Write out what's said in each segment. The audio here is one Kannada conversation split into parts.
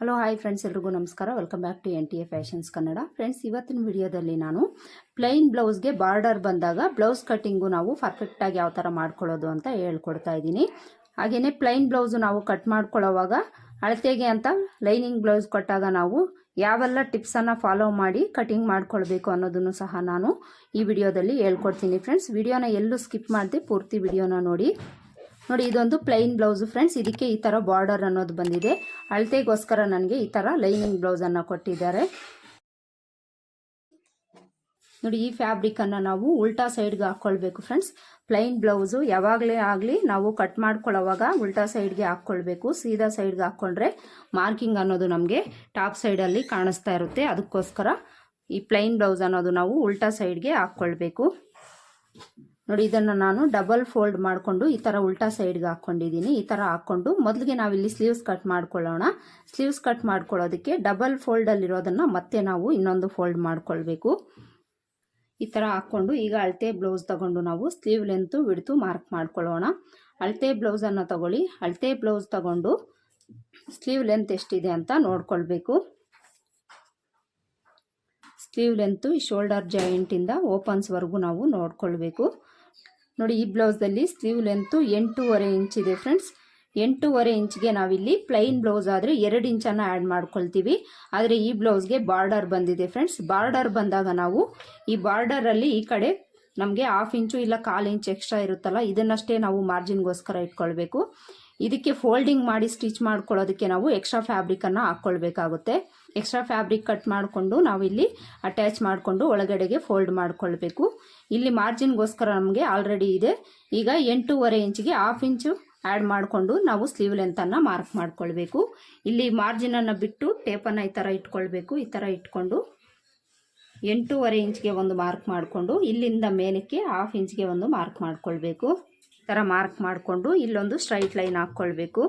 ಹಲೋ ಹಾಯ್ ಫ್ರೆಂಡ್ಸ್ ಎಲ್ರಿಗೂ ನಮಸ್ಕಾರ. Welcome back to N T A fashions Kannada friends ಇವತ್ತಿನ ವಿಡಿಯೋದಲ್ಲಿ ನಾನು ಪ್ಲೈನ್ ಬ್ಲೌಸ್ಗೆ ಬಾರ್ಡರ್ ಬಂದಾಗ ಬ್ಲೌಸ್ ಕಟ್ಟಿಂಗು ನಾವು ಪರ್ಫೆಕ್ಟಾಗಿ ಯಾವ ಥರ ಮಾಡ್ಕೊಳ್ಳೋದು ಅಂತ ಹೇಳ್ಕೊಡ್ತಾ ಇದ್ದೀನಿ. ಹಾಗೆಯೇ ಪ್ಲೈನ್ ಬ್ಲೌಸು ನಾವು ಕಟ್ ಮಾಡ್ಕೊಳ್ಳೋವಾಗ ಅಳತೆಗೆ ಅಂತ ಲೈನಿಂಗ್ ಬ್ಲೌಸ್ ಕೊಟ್ಟಾಗ ನಾವು ಯಾವೆಲ್ಲ ಟಿಪ್ಸನ್ನು ಫಾಲೋ ಮಾಡಿ ಕಟಿಂಗ್ ಮಾಡ್ಕೊಳ್ಬೇಕು ಅನ್ನೋದನ್ನು ಸಹ ನಾನು ಈ ವಿಡಿಯೋದಲ್ಲಿ ಹೇಳ್ಕೊಡ್ತೀನಿ. ಫ್ರೆಂಡ್ಸ್ ವಿಡಿಯೋನ ಎಲ್ಲೂ ಸ್ಕಿಪ್ ಮಾಡದೆ ಪೂರ್ತಿ ವಿಡಿಯೋನ ನೋಡಿ. ನೋಡಿ, ಇದೊಂದು ಪ್ಲೈನ್ ಬ್ಲೌಸು ಫ್ರೆಂಡ್ಸ್ ಇದಕ್ಕೆ ಈ ಥರ ಬಾರ್ಡರ್ ಅನ್ನೋದು ಬಂದಿದೆ. ಅಳತೆಗೋಸ್ಕರ ನನಗೆ ಈ ಥರ ಲೈನಿಂಗ್ ಬ್ಲೌಸನ್ನು ಕೊಟ್ಟಿದ್ದಾರೆ. ನೋಡಿ, ಈ ಫ್ಯಾಬ್ರಿಕನ್ನು ನಾವು ಉಲ್ಟಾ ಸೈಡ್ಗೆ ಹಾಕ್ಕೊಳ್ಬೇಕು ಫ್ರೆಂಡ್ಸ್ ಪ್ಲೈನ್ ಬ್ಲೌಸು ಯಾವಾಗಲೇ ಆಗಲಿ ನಾವು ಕಟ್ ಮಾಡ್ಕೊಳ್ಳೋವಾಗ ಉಲ್ಟಾ ಸೈಡ್ಗೆ ಹಾಕ್ಕೊಳ್ಬೇಕು ಸೀದಾ ಸೈಡ್ಗೆ ಹಾಕ್ಕೊಂಡ್ರೆ ಮಾರ್ಕಿಂಗ್ ಅನ್ನೋದು ನಮಗೆ ಟಾಪ್ ಸೈಡಲ್ಲಿ ಕಾಣಿಸ್ತಾ ಇರುತ್ತೆ. ಅದಕ್ಕೋಸ್ಕರ ಈ ಪ್ಲೈನ್ ಬ್ಲೌಸ್ ಅನ್ನೋದು ನಾವು ಉಲ್ಟಾ ಸೈಡ್ಗೆ ಹಾಕ್ಕೊಳ್ಬೇಕು ನೋಡಿ, ಇದನ್ನು ನಾನು ಡಬಲ್ ಫೋಲ್ಡ್ ಮಾಡಿಕೊಂಡು ಈ ಥರ ಉಲ್ಟಾ ಸೈಡ್ಗೆ ಹಾಕ್ಕೊಂಡಿದ್ದೀನಿ ಈ ಥರ ಹಾಕ್ಕೊಂಡು ಮೊದಲಿಗೆ ನಾವಿಲ್ಲಿ ಸ್ಲೀವ್ಸ್ ಕಟ್ ಮಾಡ್ಕೊಳ್ಳೋಣ. ಸ್ಲೀವ್ಸ್ ಕಟ್ ಮಾಡ್ಕೊಳ್ಳೋದಕ್ಕೆ ಡಬಲ್ ಫೋಲ್ಡಲ್ಲಿರೋದನ್ನು ಮತ್ತೆ ನಾವು ಇನ್ನೊಂದು ಫೋಲ್ಡ್ ಮಾಡ್ಕೊಳ್ಬೇಕು. ಈ ಥರ ಹಾಕ್ಕೊಂಡು ಈಗ ಅಳತೆ ಬ್ಲೌಸ್ ತಗೊಂಡು ನಾವು ಸ್ಲೀವ್ ಲೆಂತು ಬಿಡ್ತು ಮಾರ್ಕ್ ಮಾಡ್ಕೊಳ್ಳೋಣ. ಅಳತೆ ಬ್ಲೌಸನ್ನು ತಗೊಳ್ಳಿ. ಅಳತೆ ಬ್ಲೌಸ್ ತಗೊಂಡು ಸ್ಲೀವ್ ಲೆಂತ್ ಎಷ್ಟಿದೆ ಅಂತ ನೋಡ್ಕೊಳ್ಬೇಕು. ಸ್ಲೀವ್ ಲೆಂತು ಶೋಲ್ಡರ್ ಜಾಯಿಂಟಿಂದ ಓಪನ್ಸ್ವರೆಗೂ ನಾವು ನೋಡ್ಕೊಳ್ಬೇಕು. ನೋಡಿ, ಈ ಬ್ಲೌಸಲ್ಲಿ ಸ್ಲೀವ್ ಲೆಂತು ಎಂಟೂವರೆ ಇಂಚಿದೆ ಫ್ರೆಂಡ್ಸ್. ಎಂಟೂವರೆ ಇಂಚ್ಗೆ ನಾವಿಲ್ಲಿ ಪ್ಲೈನ್ ಬ್ಲೌಸ್ ಆದರೆ ಎರಡು ಇಂಚನ್ನು ಆ್ಯಡ್ ಮಾಡ್ಕೊಳ್ತೀವಿ. ಆದರೆ ಈ ಬ್ಲೌಸ್ಗೆ ಬಾರ್ಡರ್ ಬಂದಿದೆ ಫ್ರೆಂಡ್ಸ್. ಬಾರ್ಡರ್ ಬಂದಾಗ ನಾವು ಈ ಬಾರ್ಡರಲ್ಲಿ ಈ ಕಡೆ ನಮಗೆ ಹಾಫ್ ಇಂಚು ಇಲ್ಲ ಕಾಲು ಇಂಚ್ ಎಕ್ಸ್ಟ್ರಾ ಇರುತ್ತಲ್ಲ, ಇದನ್ನಷ್ಟೇ ನಾವು ಮಾರ್ಜಿನ್ಗೋಸ್ಕರ ಇಟ್ಕೊಳ್ಬೇಕು. ಇದಕ್ಕೆ ಫೋಲ್ಡಿಂಗ್ ಮಾಡಿ ಸ್ಟಿಚ್ ಮಾಡ್ಕೊಳ್ಳೋದಕ್ಕೆ ನಾವು ಎಕ್ಸ್ಟ್ರಾ ಫ್ಯಾಬ್ರಿಕನ್ನು ಹಾಕ್ಕೊಳ್ಬೇಕಾಗುತ್ತೆ. ಎಕ್ಸ್ಟ್ರಾ ಫ್ಯಾಬ್ರಿಕ್ ಕಟ್ ಮಾಡಿಕೊಂಡು ನಾವಿಲ್ಲಿ ಅಟ್ಯಾಚ್ ಮಾಡಿಕೊಂಡು ಒಳಗಡೆಗೆ ಫೋಲ್ಡ್ ಮಾಡಿಕೊಳ್ಬೇಕು. ಇಲ್ಲಿ ಮಾರ್ಜಿನ್ಗೋಸ್ಕರ ನಮಗೆ ಆಲ್ರೆಡಿ ಇದೆ. ಈಗ ಎಂಟೂವರೆ ಇಂಚಿಗೆ ಹಾಫ್ ಇಂಚು ಆ್ಯಡ್ ಮಾಡಿಕೊಂಡು ನಾವು ಸ್ಲೀವ್ ಲೆಂತನ್ನು ಮಾರ್ಕ್ ಮಾಡಿಕೊಳ್ಬೇಕು. ಇಲ್ಲಿ ಮಾರ್ಜಿನನ್ನು ಬಿಟ್ಟು ಟೇಪನ್ನು ಈ ಥರ ಇಟ್ಕೊಳ್ಬೇಕು, ಈ ಥರ ಇಟ್ಕೊಂಡು ಎಂಟೂವರೆ ಇಂಚ್ಗೆ ಒಂದು ಮಾರ್ಕ್ ಮಾಡಿಕೊಂಡು ಇಲ್ಲಿಂದ ಮೇಲಕ್ಕೆ ಹಾಫ್ ಇಂಚ್ಗೆ ಒಂದು ಮಾರ್ಕ್ ಮಾಡ್ಕೊಳ್ಬೇಕು. ಥರ ಮಾರ್ಕ್ ಮಾಡಿಕೊಂಡು ಇಲ್ಲೊಂದು ಸ್ಟ್ರೈಟ್ ಲೈನ್ ಹಾಕ್ಕೊಳ್ಬೇಕು.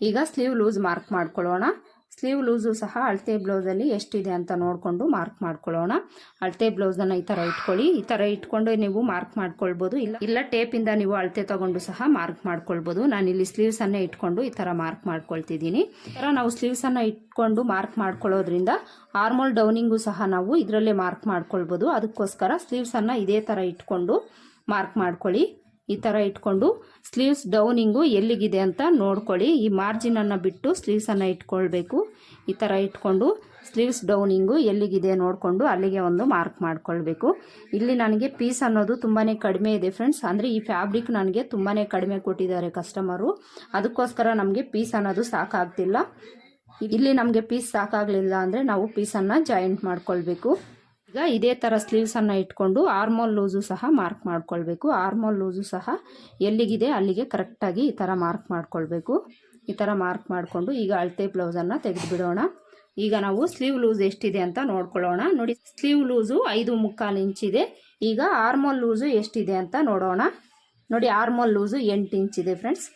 ಈಗ ಸ್ಲೀವ್ ಲೂಸ್ ಮಾರ್ಕ್ ಮಾಡ್ಕೊಳ್ಳೋಣ. ಸ್ಲೀವ್ ಲೂಸು ಸಹ ಅಳತೆ ಬ್ಲೌಸಲ್ಲಿ ಎಷ್ಟಿದೆ ಅಂತ ನೋಡಿಕೊಂಡು ಮಾರ್ಕ್ ಮಾಡ್ಕೊಳ್ಳೋಣ. ಅಳತೆ ಬ್ಲೌಸನ್ನು ಈ ಥರ ಇಟ್ಕೊಳ್ಳಿ. ಈ ಥರ ಇಟ್ಕೊಂಡು ನೀವು ಮಾರ್ಕ್ ಮಾಡ್ಕೊಳ್ಬೋದು. ಇಲ್ಲ ಇಲ್ಲ ಟೇಪಿಂದ ನೀವು ಅಳತೆ ತಗೊಂಡು ಸಹ ಮಾರ್ಕ್ ಮಾಡ್ಕೊಳ್ಬೋದು. ನಾನು ಇಲ್ಲಿ ಸ್ಲೀವ್ಸನ್ನೇ ಇಟ್ಕೊಂಡು ಈ ಥರ ಮಾರ್ಕ್ ಮಾಡ್ಕೊಳ್ತಿದ್ದೀನಿ. ಈ ಥರ ನಾವು ಸ್ಲೀವ್ಸನ್ನು ಇಟ್ಕೊಂಡು ಮಾರ್ಕ್ ಮಾಡ್ಕೊಳ್ಳೋದ್ರಿಂದ ಆರ್ಮೋಲ್ ಡೌನಿಂಗು ಸಹ ನಾವು ಇದರಲ್ಲೇ ಮಾರ್ಕ್ ಮಾಡ್ಕೊಳ್ಬೋದು. ಅದಕ್ಕೋಸ್ಕರ ಸ್ಲೀವ್ಸನ್ನು ಇದೇ ಥರ ಇಟ್ಕೊಂಡು ಮಾರ್ಕ್ ಮಾಡ್ಕೊಳ್ಳಿ. ಈ ಥರ ಇಟ್ಕೊಂಡು ಸ್ಲೀವ್ಸ್ ಡೌನಿಂಗು ಎಲ್ಲಿಗಿದೆ ಅಂತ ನೋಡ್ಕೊಳ್ಳಿ. ಈ ಮಾರ್ಜಿನನ್ನು ಬಿಟ್ಟು ಸ್ಲೀವ್ಸನ್ನು ಇಟ್ಕೊಳ್ಬೇಕು. ಈ ಥರ ಇಟ್ಕೊಂಡು ಸ್ಲೀವ್ಸ್ ಡೌನಿಂಗು ಎಲ್ಲಿಗಿದೆ ನೋಡಿಕೊಂಡು ಅಲ್ಲಿಗೆ ಒಂದು ಮಾರ್ಕ್ ಮಾಡ್ಕೊಳ್ಬೇಕು. ಇಲ್ಲಿ ನನಗೆ ಪೀಸ್ ಅನ್ನೋದು ತುಂಬಾ ಕಡಿಮೆ ಇದೆ ಫ್ರೆಂಡ್ಸ್ ಅಂದರೆ ಈ ಫ್ಯಾಬ್ರಿಕ್ ನನಗೆ ತುಂಬಾ ಕಡಿಮೆ ಕೊಟ್ಟಿದ್ದಾರೆ ಕಸ್ಟಮರು ಅದಕ್ಕೋಸ್ಕರ ನಮಗೆ ಪೀಸ್ ಅನ್ನೋದು ಸಾಕಾಗ್ತಿಲ್ಲ. ಇಲ್ಲಿ ನಮಗೆ ಪೀಸ್ ಸಾಕಾಗಲಿಲ್ಲ ಅಂದರೆ ನಾವು ಪೀಸನ್ನು ಜಾಯಿಂಟ್ ಮಾಡ್ಕೊಳ್ಬೇಕು. ಈಗ ಇದೇ ಥರ ಸ್ಲೀವ್ಸನ್ನು ಇಟ್ಕೊಂಡು ಆರ್ಮೋಲ್ ಲೂಸು ಸಹ ಮಾರ್ಕ್ ಮಾಡ್ಕೊಳ್ಬೇಕು. ಆರ್ಮೋಲ್ ಲೂಸು ಸಹ ಎಲ್ಲಿಗಿದೆ ಅಲ್ಲಿಗೆ ಕರೆಕ್ಟಾಗಿ ಈ ಥರ ಮಾರ್ಕ್ ಮಾಡ್ಕೊಳ್ಬೇಕು. ಈ ಥರ ಮಾರ್ಕ್ ಮಾಡಿಕೊಂಡು ಈಗ ಅಳತೆ ಬ್ಲೌಸನ್ನು ತೆಗೆದುಬಿಡೋಣ. ಈಗ ನಾವು ಸ್ಲೀವ್ ಲೂಸ್ ಎಷ್ಟಿದೆ ಅಂತ ನೋಡ್ಕೊಳ್ಳೋಣ. ನೋಡಿ ಸ್ಲೀವ್ ಲೂಸು ಐದು ಮುಕ್ಕಾಲು ಇಂಚಿದೆ ಈಗ ಆರ್ಮೋಲ್ ಲೂಸು ಎಷ್ಟಿದೆ ಅಂತ ನೋಡೋಣ. ನೋಡಿ ಆರ್ಮೋಲ್ ಲೂಸು ಎಂಟು ಇದೆ ಫ್ರೆಂಡ್ಸ್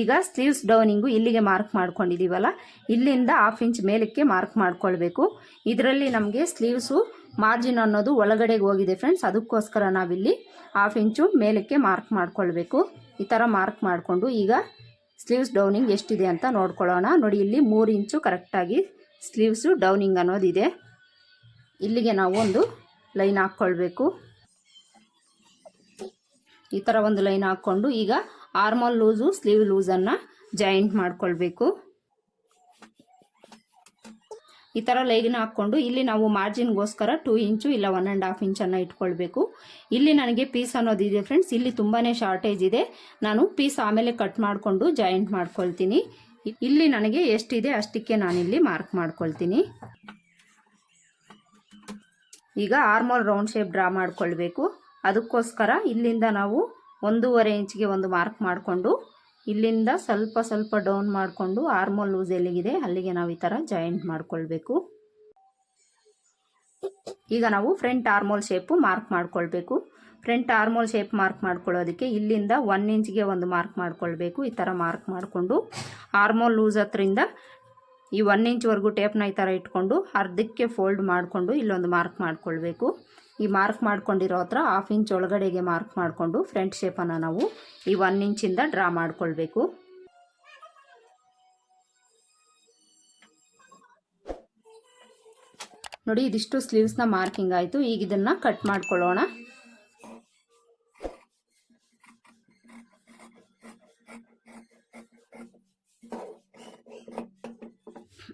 ಈಗ ಸ್ಲೀವ್ಸ್ ಡೌನಿಂಗು ಇಲ್ಲಿಗೆ ಮಾರ್ಕ್ ಮಾಡ್ಕೊಂಡಿದ್ದೀವಲ್ಲ ಇಲ್ಲಿಂದ ಹಾಫ್ ಇಂಚ್ ಮೇಲಕ್ಕೆ ಮಾರ್ಕ್ ಮಾಡ್ಕೊಳ್ಬೇಕು. ಇದರಲ್ಲಿ ನಮಗೆ ಸ್ಲೀವ್ಸು ಮಾರ್ಜಿನ್ ಅನ್ನೋದು ಒಳಗಡೆಗೆ ಹೋಗಿದೆ ಫ್ರೆಂಡ್ಸ್ ಅದಕ್ಕೋಸ್ಕರ ನಾವಿಲ್ಲಿ ಹಾಫ್ ಇಂಚು ಮೇಲಕ್ಕೆ ಮಾರ್ಕ್ ಮಾಡ್ಕೊಳ್ಬೇಕು. ಈ ಥರ ಮಾರ್ಕ್ ಮಾಡಿಕೊಂಡು ಈಗ ಸ್ಲೀವ್ಸ್ ಡೌನಿಂಗ್ ಎಷ್ಟಿದೆ ಅಂತ ನೋಡ್ಕೊಳ್ಳೋಣ. ನೋಡಿ, ಇಲ್ಲಿ ಮೂರು ಇಂಚು ಕರೆಕ್ಟಾಗಿ ಸ್ಲೀವ್ಸು ಡೌನಿಂಗ್ ಅನ್ನೋದಿದೆ. ಇಲ್ಲಿಗೆ ನಾವು ಒಂದು ಲೈನ್ ಹಾಕ್ಕೊಳ್ಬೇಕು. ಈ ಥರ ಒಂದು ಲೈನ್ ಹಾಕ್ಕೊಂಡು ಈಗ ಆರ್ಮಲ್ ಲೂಸು, ಸ್ಲೀವ್ ಲೂಸನ್ನು ಜಾಯಿಂಟ್ ಮಾಡ್ಕೊಳ್ಬೇಕು. ಈ ಥರ ಲೈಗ್ನ ಹಾಕ್ಕೊಂಡು ಇಲ್ಲಿ ನಾವು ಮಾರ್ಜಿನ್ಗೋಸ್ಕರ ಟೂ ಇಂಚು ಇಲ್ಲ ಒನ್ ಆ್ಯಂಡ್ ಹಾಫ್ ಇಂಚನ್ನು ಇಟ್ಕೊಳ್ಬೇಕು. ಇಲ್ಲಿ ನನಗೆ ಪೀಸ್ ಅನ್ನೋದಿದೆ ಫ್ರೆಂಡ್ಸ್. ಇಲ್ಲಿ ತುಂಬಾ ಶಾರ್ಟೇಜ್ ಇದೆ. ನಾನು ಪೀಸ್ ಆಮೇಲೆ ಕಟ್ ಮಾಡಿಕೊಂಡು ಜಾಯಿಂಟ್ ಮಾಡ್ಕೊಳ್ತೀನಿ. ಇಲ್ಲಿ ನನಗೆ ಎಷ್ಟಿದೆ ಅಷ್ಟಕ್ಕೆ ನಾನಿಲ್ಲಿ ಮಾರ್ಕ್ ಮಾಡ್ಕೊಳ್ತೀನಿ. ಈಗ ಆರ್ಮಲ್ ರೌಂಡ್ ಶೇಪ್ ಡ್ರಾ ಮಾಡ್ಕೊಳ್ಬೇಕು. ಅದಕ್ಕೋಸ್ಕರ ಇಲ್ಲಿಂದ ನಾವು ಒಂದೂವರೆ ಇಂಚಿಗೆ ಒಂದು ಮಾರ್ಕ್ ಮಾಡಿಕೊಂಡು ಇಲ್ಲಿಂದ ಸ್ವಲ್ಪ ಸ್ವಲ್ಪ ಡೌನ್ ಮಾಡಿಕೊಂಡು ಆರ್ಮೋಲ್ ಲೂಸ್ ಎಲ್ಲಿಗಿದೆ, ಅಲ್ಲಿಗೆ ನಾವು ಈ ಥರ ಜಾಯಿಂಟ್ ಮಾಡಿಕೊಳ್ಬೇಕು. ಈಗ ನಾವು ಫ್ರಂಟ್ ಆರ್ಮೋಲ್ ಶೇಪು ಮಾರ್ಕ್ ಮಾಡಿಕೊಳ್ಬೇಕು. ಫ್ರಂಟ್ ಆರ್ಮೋಲ್ ಶೇಪ್ ಮಾರ್ಕ್ ಮಾಡ್ಕೊಳ್ಳೋದಕ್ಕೆ ಇಲ್ಲಿಂದ ಒನ್ ಇಂಚ್ಗೆ ಒಂದು ಮಾರ್ಕ್ ಮಾಡ್ಕೊಳ್ಬೇಕು. ಈ ಥರ ಮಾರ್ಕ್ ಮಾಡಿಕೊಂಡು ಆರ್ಮೋಲ್ ಲೂಸ್ ಹತ್ರಿಂದ ಈ ಒನ್ ಇಂಚ್ವರೆಗೂ ಟೇಪ್ನ ಈ ಥರ ಇಟ್ಕೊಂಡು ಅರ್ಧಕ್ಕೆ ಫೋಲ್ಡ್ ಮಾಡಿಕೊಂಡು ಇಲ್ಲೊಂದು ಮಾರ್ಕ್ ಮಾಡ್ಕೊಳ್ಬೇಕು. ಈ ಮಾರ್ಕ್ ಮಾಡ್ಕೊಂಡಿರೋ ಹತ್ರ ಹಾಫ್ ಇಂಚ್ ಒಳಗಡೆಗೆ ಮಾರ್ಕ್ ಮಾಡಿಕೊಂಡು ಫ್ರಂಟ್ ಶೇಪನ್ನು ನಾವು ಈ ಒನ್ ಇಂಚಿಂದ ಡ್ರಾ ಮಾಡಿಕೊಳ್ಬೇಕು. ನೋಡಿ, ಇದಿಷ್ಟು ಸ್ಲೀವ್ಸ್ನ ಮಾರ್ಕಿಂಗ್ ಆಯಿತು. ಈಗ ಇದನ್ನು ಕಟ್ ಮಾಡ್ಕೊಳ್ಳೋಣ.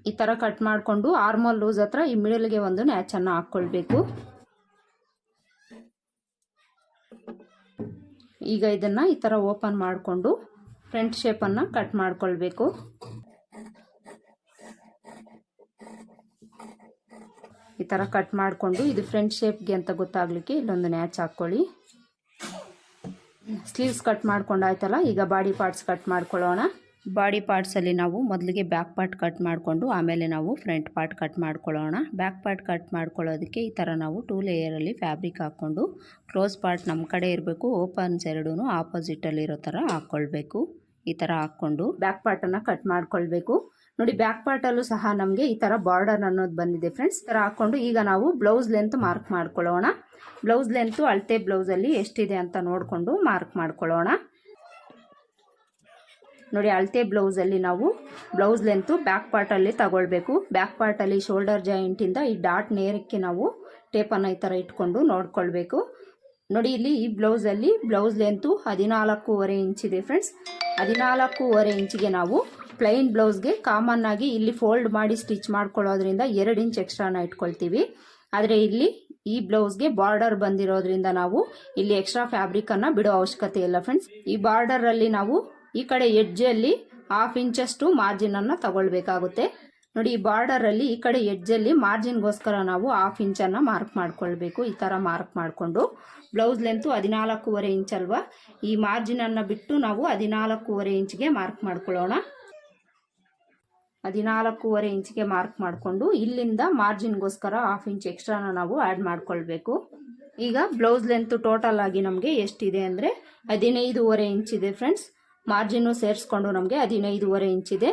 ಈ ಥರ ಕಟ್ ಮಾಡಿಕೊಂಡು ಆರ್ಮಲ್ ಲೂಸ್ ಹತ್ರ ಈ ಮಿಡಲ್ಗೆ ಒಂದು ನ್ಯಾಚನ್ನು ಹಾಕ್ಕೊಳ್ಬೇಕು. ಈಗ ಇದನ್ನು ಈ ಥರ ಓಪನ್ ಮಾಡಿಕೊಂಡು ಫ್ರಂಟ್ ಶೇಪನ್ನು ಕಟ್ ಮಾಡಿಕೊಳ್ಬೇಕು. ಈ ಥರ ಕಟ್ ಮಾಡಿಕೊಂಡು ಇದು ಫ್ರಂಟ್ ಶೇಪ್ಗೆ ಅಂತ ಗೊತ್ತಾಗಲಿಕ್ಕೆ ಇಲ್ಲೊಂದು ನ್ಯಾಚ್ ಹಾಕ್ಕೊಳ್ಳಿ. ಸ್ಲೀವ್ಸ್ ಕಟ್ ಮಾಡ್ಕೊಂಡಾಯ್ತಲ್ಲ ಈಗ ಬಾಡಿ ಪಾರ್ಟ್ಸ್ ಕಟ್ ಮಾಡ್ಕೊಳ್ಳೋಣ. ಬಾಡಿ ಪಾರ್ಟ್ಸಲ್ಲಿ ನಾವು ಮೊದಲಿಗೆ ಬ್ಯಾಕ್ ಪಾರ್ಟ್ ಕಟ್ ಮಾಡಿಕೊಂಡು ಆಮೇಲೆ ನಾವು ಫ್ರಂಟ್ ಪಾರ್ಟ್ ಕಟ್ ಮಾಡ್ಕೊಳ್ಳೋಣ. ಬ್ಯಾಕ್ ಪಾರ್ಟ್ ಕಟ್ ಮಾಡ್ಕೊಳ್ಳೋದಕ್ಕೆ ಈ ಥರ ನಾವು ಟೂ ಲೇಯರಲ್ಲಿ ಫ್ಯಾಬ್ರಿಕ್ ಹಾಕ್ಕೊಂಡು ಕ್ಲೋಸ್ ಪಾರ್ಟ್ ನಮ್ಮ ಕಡೆ ಇರಬೇಕು, ಓಪನ್ಸ್ ಎರಡೂ ಆಪೋಸಿಟಲ್ಲಿರೋ ಥರ ಹಾಕ್ಕೊಳ್ಬೇಕು. ಈ ಥರ ಹಾಕ್ಕೊಂಡು ಬ್ಯಾಕ್ ಪಾರ್ಟನ್ನು ಕಟ್ ಮಾಡ್ಕೊಳ್ಬೇಕು. ನೋಡಿ, ಬ್ಯಾಕ್ ಪಾರ್ಟಲ್ಲೂ ಸಹ ನಮಗೆ ಈ ಥರ ಬಾರ್ಡರ್ ಅನ್ನೋದು ಬಂದಿದೆ ಫ್ರೆಂಡ್ಸ್. ಈ ಥರ ಹಾಕ್ಕೊಂಡು ಈಗ ನಾವು ಬ್ಲೌಸ್ ಲೆಂತ್ ಮಾರ್ಕ್ ಮಾಡ್ಕೊಳ್ಳೋಣ. ಬ್ಲೌಸ್ ಲೆಂತು ಅಳತೆ ಬ್ಲೌಸಲ್ಲಿ ಎಷ್ಟಿದೆ ಅಂತ ನೋಡಿಕೊಂಡು ಮಾರ್ಕ್ ಮಾಡ್ಕೊಳ್ಳೋಣ. ನೋಡಿ, ಅಳತೆ ಬ್ಲೌಸಲ್ಲಿ ನಾವು ಬ್ಲೌಸ್ ಲೆಂತು ಬ್ಯಾಕ್ ಪಾರ್ಟಲ್ಲಿ ತಗೊಳ್ಬೇಕು. ಬ್ಯಾಕ್ ಪಾರ್ಟಲ್ಲಿ ಶೋಲ್ಡರ್ ಜಾಯಿಂಟಿಂದ ಈ ಡಾಟ್ ನೇರಕ್ಕೆ ನಾವು ಟೇಪನ್ನು ಈ ಥರ ಇಟ್ಕೊಂಡು ನೋಡ್ಕೊಳ್ಬೇಕು. ನೋಡಿ, ಇಲ್ಲಿ ಈ ಬ್ಲೌಸಲ್ಲಿ ಬ್ಲೌಸ್ ಲೆಂತು ಹದಿನಾಲ್ಕೂವರೆ ಇಂಚಿದೆ ಫ್ರೆಂಡ್ಸ್ ಹದಿನಾಲ್ಕೂವರೆ ಇಂಚಿಗೆ ನಾವು ಪ್ಲೈನ್ ಬ್ಲೌಸ್ಗೆ ಕಾಮನ್ ಆಗಿ ಇಲ್ಲಿ ಫೋಲ್ಡ್ ಮಾಡಿ ಸ್ಟಿಚ್ ಮಾಡ್ಕೊಳ್ಳೋದ್ರಿಂದ ಎರಡು ಇಂಚ್ ಎಕ್ಸ್ಟ್ರಾನ ಇಟ್ಕೊಳ್ತೀವಿ. ಆದರೆ ಇಲ್ಲಿ ಈ ಬ್ಲೌಸ್ಗೆ ಬಾರ್ಡರ್ ಬಂದಿರೋದ್ರಿಂದ ನಾವು ಇಲ್ಲಿ ಎಕ್ಸ್ಟ್ರಾ ಫ್ಯಾಬ್ರಿಕನ್ನು ಬಿಡೋ ಅವಶ್ಯಕತೆ ಇಲ್ಲ ಫ್ರೆಂಡ್ಸ್ ಈ ಬಾರ್ಡರಲ್ಲಿ ನಾವು ಈ ಕಡೆ ಎಡ್ಜಲ್ಲಿ ಹಾಫ್ ಇಂಚಷ್ಟು ಮಾರ್ಜಿನನ್ನು ತಗೊಳ್ಬೇಕಾಗುತ್ತೆ. ನೋಡಿ, ಈ ಬಾರ್ಡರಲ್ಲಿ ಈ ಕಡೆ ಎಡ್ಜಲ್ಲಿ ಮಾರ್ಜಿನ್ಗೋಸ್ಕರ ನಾವು ಹಾಫ್ ಇಂಚನ್ನು ಮಾರ್ಕ್ ಮಾಡ್ಕೊಳ್ಬೇಕು. ಈ ಥರ ಮಾರ್ಕ್ ಮಾಡಿಕೊಂಡು ಬ್ಲೌಸ್ ಲೆಂತು ಹದಿನಾಲ್ಕೂವರೆ ಇಂಚ್ ಅಲ್ವಾ? ಈ ಮಾರ್ಜಿನನ್ನು ಬಿಟ್ಟು ನಾವು ಹದಿನಾಲ್ಕೂವರೆ ಇಂಚ್ಗೆ ಮಾರ್ಕ್ ಮಾಡ್ಕೊಳ್ಳೋಣ. ಹದಿನಾಲ್ಕೂವರೆ ಇಂಚ್ಗೆ ಮಾರ್ಕ್ ಮಾಡಿಕೊಂಡು ಇಲ್ಲಿಂದ ಮಾರ್ಜಿನ್ಗೋಸ್ಕರ ಹಾಫ್ ಇಂಚ್ ಎಕ್ಸ್ಟ್ರಾನ ನಾವು ಆ್ಯಡ್ ಮಾಡ್ಕೊಳ್ಬೇಕು. ಈಗ ಬ್ಲೌಸ್ ಲೆಂತ್ ಟೋಟಲ್ ಆಗಿ ನಮಗೆ ಎಷ್ಟಿದೆ ಅಂದರೆ ಹದಿನೈದೂವರೆ ಇಂಚಿದೆ ಫ್ರೆಂಡ್ಸ್ ಮಾರ್ಜಿನ್ನು ಸೇರಿಸ್ಕೊಂಡು ನಮಗೆ ಹದಿನೈದೂವರೆ ಇಂಚಿದೆ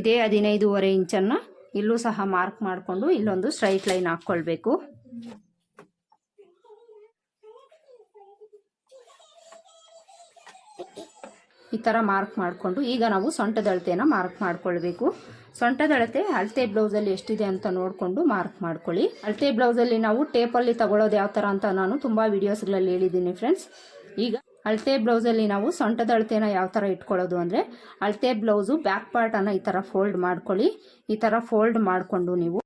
ಇದೇ. ಹದಿನೈದೂವರೆ ಇಂಚನ್ನು ಇಲ್ಲೂ ಸಹ ಮಾರ್ಕ್ ಮಾಡಿಕೊಂಡು ಇಲ್ಲೊಂದು ಸ್ಟ್ರೈಟ್ ಲೈನ್ ಹಾಕ್ಕೊಳ್ಬೇಕು. ಈ ಥರ ಮಾರ್ಕ್ ಮಾಡಿಕೊಂಡು ಈಗ ನಾವು ಸೊಂಟದ ಅಳತೆನ ಮಾರ್ಕ್ ಮಾಡ್ಕೊಳ್ಬೇಕು. ಸೊಂಟದ ಅಳತೆ ಅಳತೆ ಬ್ಲೌಸಲ್ಲಿ ಎಷ್ಟಿದೆ ಅಂತ ನೋಡಿಕೊಂಡು ಮಾರ್ಕ್ ಮಾಡ್ಕೊಳ್ಳಿ. ಅಳತೆ ಬ್ಲೌಸಲ್ಲಿ ನಾವು ಟೇಪಲ್ಲಿ ತಗೊಳ್ಳೋದು ಯಾವ ಥರ ಅಂತ ನಾನು ತುಂಬ ವೀಡಿಯೋಸ್ಗಳಲ್ಲಿ ಹೇಳಿದ್ದೀನಿ ಫ್ರೆಂಡ್ಸ್ ಈಗ ಅಳತೆ ಬ್ಲೌಸಲ್ಲಿ ನಾವು ಸೊಂಟದ ಅಳತೆನ ಯಾವ ಥರ ಇಟ್ಕೊಳ್ಳೋದು ಅಂದರೆ ಅಳತೆ ಬ್ಲೌಸು ಬ್ಯಾಕ್ ಪಾರ್ಟನ್ನು ಈ ಥರ ಫೋಲ್ಡ್ ಮಾಡ್ಕೊಳ್ಳಿ. ಈ ಥರ ಫೋಲ್ಡ್ ಮಾಡಿಕೊಂಡು ನೀವು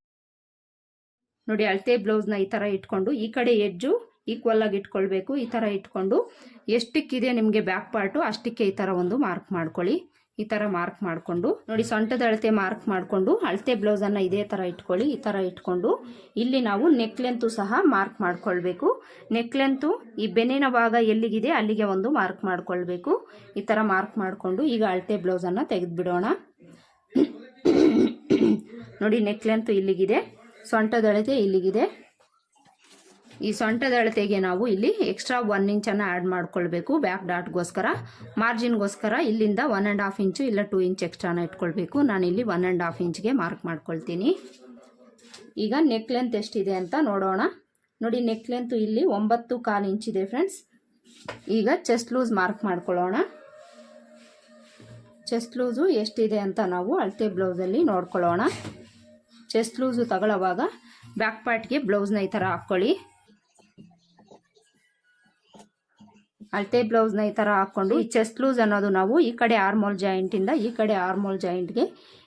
ನೋಡಿ ಅಳತೆ ಬ್ಲೌಸ್ನ ಈ ಥರ ಇಟ್ಕೊಂಡು, ಈ ಕಡೆ ಹೆಜ್ಜು ಈಕ್ವಲ್ ಆಗಿ ಇಟ್ಕೊಳ್ಬೇಕು. ಈ ಥರ ಇಟ್ಕೊಂಡು ಎಷ್ಟಕ್ಕಿದೆ ನಿಮಗೆ ಬ್ಯಾಕ್ ಪಾರ್ಟು ಅಷ್ಟಕ್ಕೆ ಈ ಥರ ಒಂದು ಮಾರ್ಕ್ ಮಾಡ್ಕೊಳ್ಳಿ. ಈ ಥರ ಮಾರ್ಕ್ ಮಾಡಿಕೊಂಡು ನೋಡಿ ಸೊಂಟದ ಅಳತೆ ಮಾರ್ಕ್ ಮಾಡಿಕೊಂಡು ಅಳತೆ ಬ್ಲೌಸನ್ನು ಇದೇ ಥರ ಇಟ್ಕೊಳ್ಳಿ ಈ ಥರ ಇಟ್ಕೊಂಡು ಇಲ್ಲಿ ನಾವು ನೆಕ್ ಲೆಂತು ಸಹ ಮಾರ್ಕ್ ಮಾಡ್ಕೊಳ್ಬೇಕು. ನೆಕ್ ಲೆಂತು ಈ ಬೆನ್ನಿನ ಭಾಗ ಎಲ್ಲಿಗಿದೆ ಅಲ್ಲಿಗೆ ಒಂದು ಮಾರ್ಕ್ ಮಾಡ್ಕೊಳ್ಬೇಕು. ಈ ಥರ ಮಾರ್ಕ್ ಮಾಡಿಕೊಂಡು ಈಗ ಅಳತೆ ಬ್ಲೌಸನ್ನು ತೆಗೆದುಬಿಡೋಣ. ನೋಡಿ ನೆಕ್ ಲೆಂತು ಇಲ್ಲಿಗಿದೆ ಸೊಂಟದ ಅಳತೆ ಇಲ್ಲಿಗಿದೆ. ಈ ಸೊಂಟದ ಅಳತೆಗೆ ನಾವು ಇಲ್ಲಿ ಎಕ್ಸ್ಟ್ರಾ ಒನ್ ಇಂಚನ್ನು ಆ್ಯಡ್ ಮಾಡ್ಕೊಳ್ಬೇಕು. ಬ್ಯಾಕ್ ಡಾಟ್ಗೋಸ್ಕರ ಮಾರ್ಜಿನ್ಗೋಸ್ಕರ ಇಲ್ಲಿಂದ ಒನ್ ಆ್ಯಂಡ್ ಹಾಫ್ ಇಂಚು ಇಲ್ಲ ಟೂ ಇಂಚ್ ಎಕ್ಸ್ಟ್ರಾನ ಇಟ್ಕೊಳ್ಬೇಕು. ಇಲ್ಲಿ ಒನ್ ಆ್ಯಂಡ್ ಹಾಫ್ ಇಂಚ್ಗೆ ಮಾರ್ಕ್ ಮಾಡ್ಕೊಳ್ತೀನಿ. ಈಗ ನೆಕ್ ಲೆಂತ್ ಎಷ್ಟಿದೆ ಅಂತ ನೋಡೋಣ. ನೋಡಿ ನೆಕ್ ಲೆಂತು ಇಲ್ಲಿ ಒಂಬತ್ತು ಕಾಲು ಇಂಚಿದೆ ಫ್ರೆಂಡ್ಸ್ ಈಗ ಚೆಸ್ಟ್ ಲೂಸ್ ಮಾರ್ಕ್ ಮಾಡ್ಕೊಳ್ಳೋಣ. ಚೆಸ್ಟ್ ಲೂಸು ಎಷ್ಟಿದೆ ಅಂತ ನಾವು ಅಳತೆ ಬ್ಲೌಸಲ್ಲಿ ನೋಡ್ಕೊಳ್ಳೋಣ. ಚೆಸ್ಟ್ ಲೂಸು ತಗೊಳ್ಳೋವಾಗ ಬ್ಯಾಕ್ ಪಾರ್ಟ್ಗೆ ಬ್ಲೌಸ್ನ ಈ ಥರ ಹಾಕ್ಕೊಳ್ಳಿ ಅಳತೆ ಬ್ಲೌಸ್ನ ಈ ಥರ ಹಾಕ್ಕೊಂಡು ಈ ಚೆಸ್ಟ್ ಲೂಸ್ ಅನ್ನೋದು ನಾವು ಈ ಕಡೆ ಆರ್ಮೋಲ್ ಜಾಯಿಂಟಿಂದ ಈ ಕಡೆ ಆರ್ಮೋಲ್ ಜಾಯಿಂಟ್ಗೆ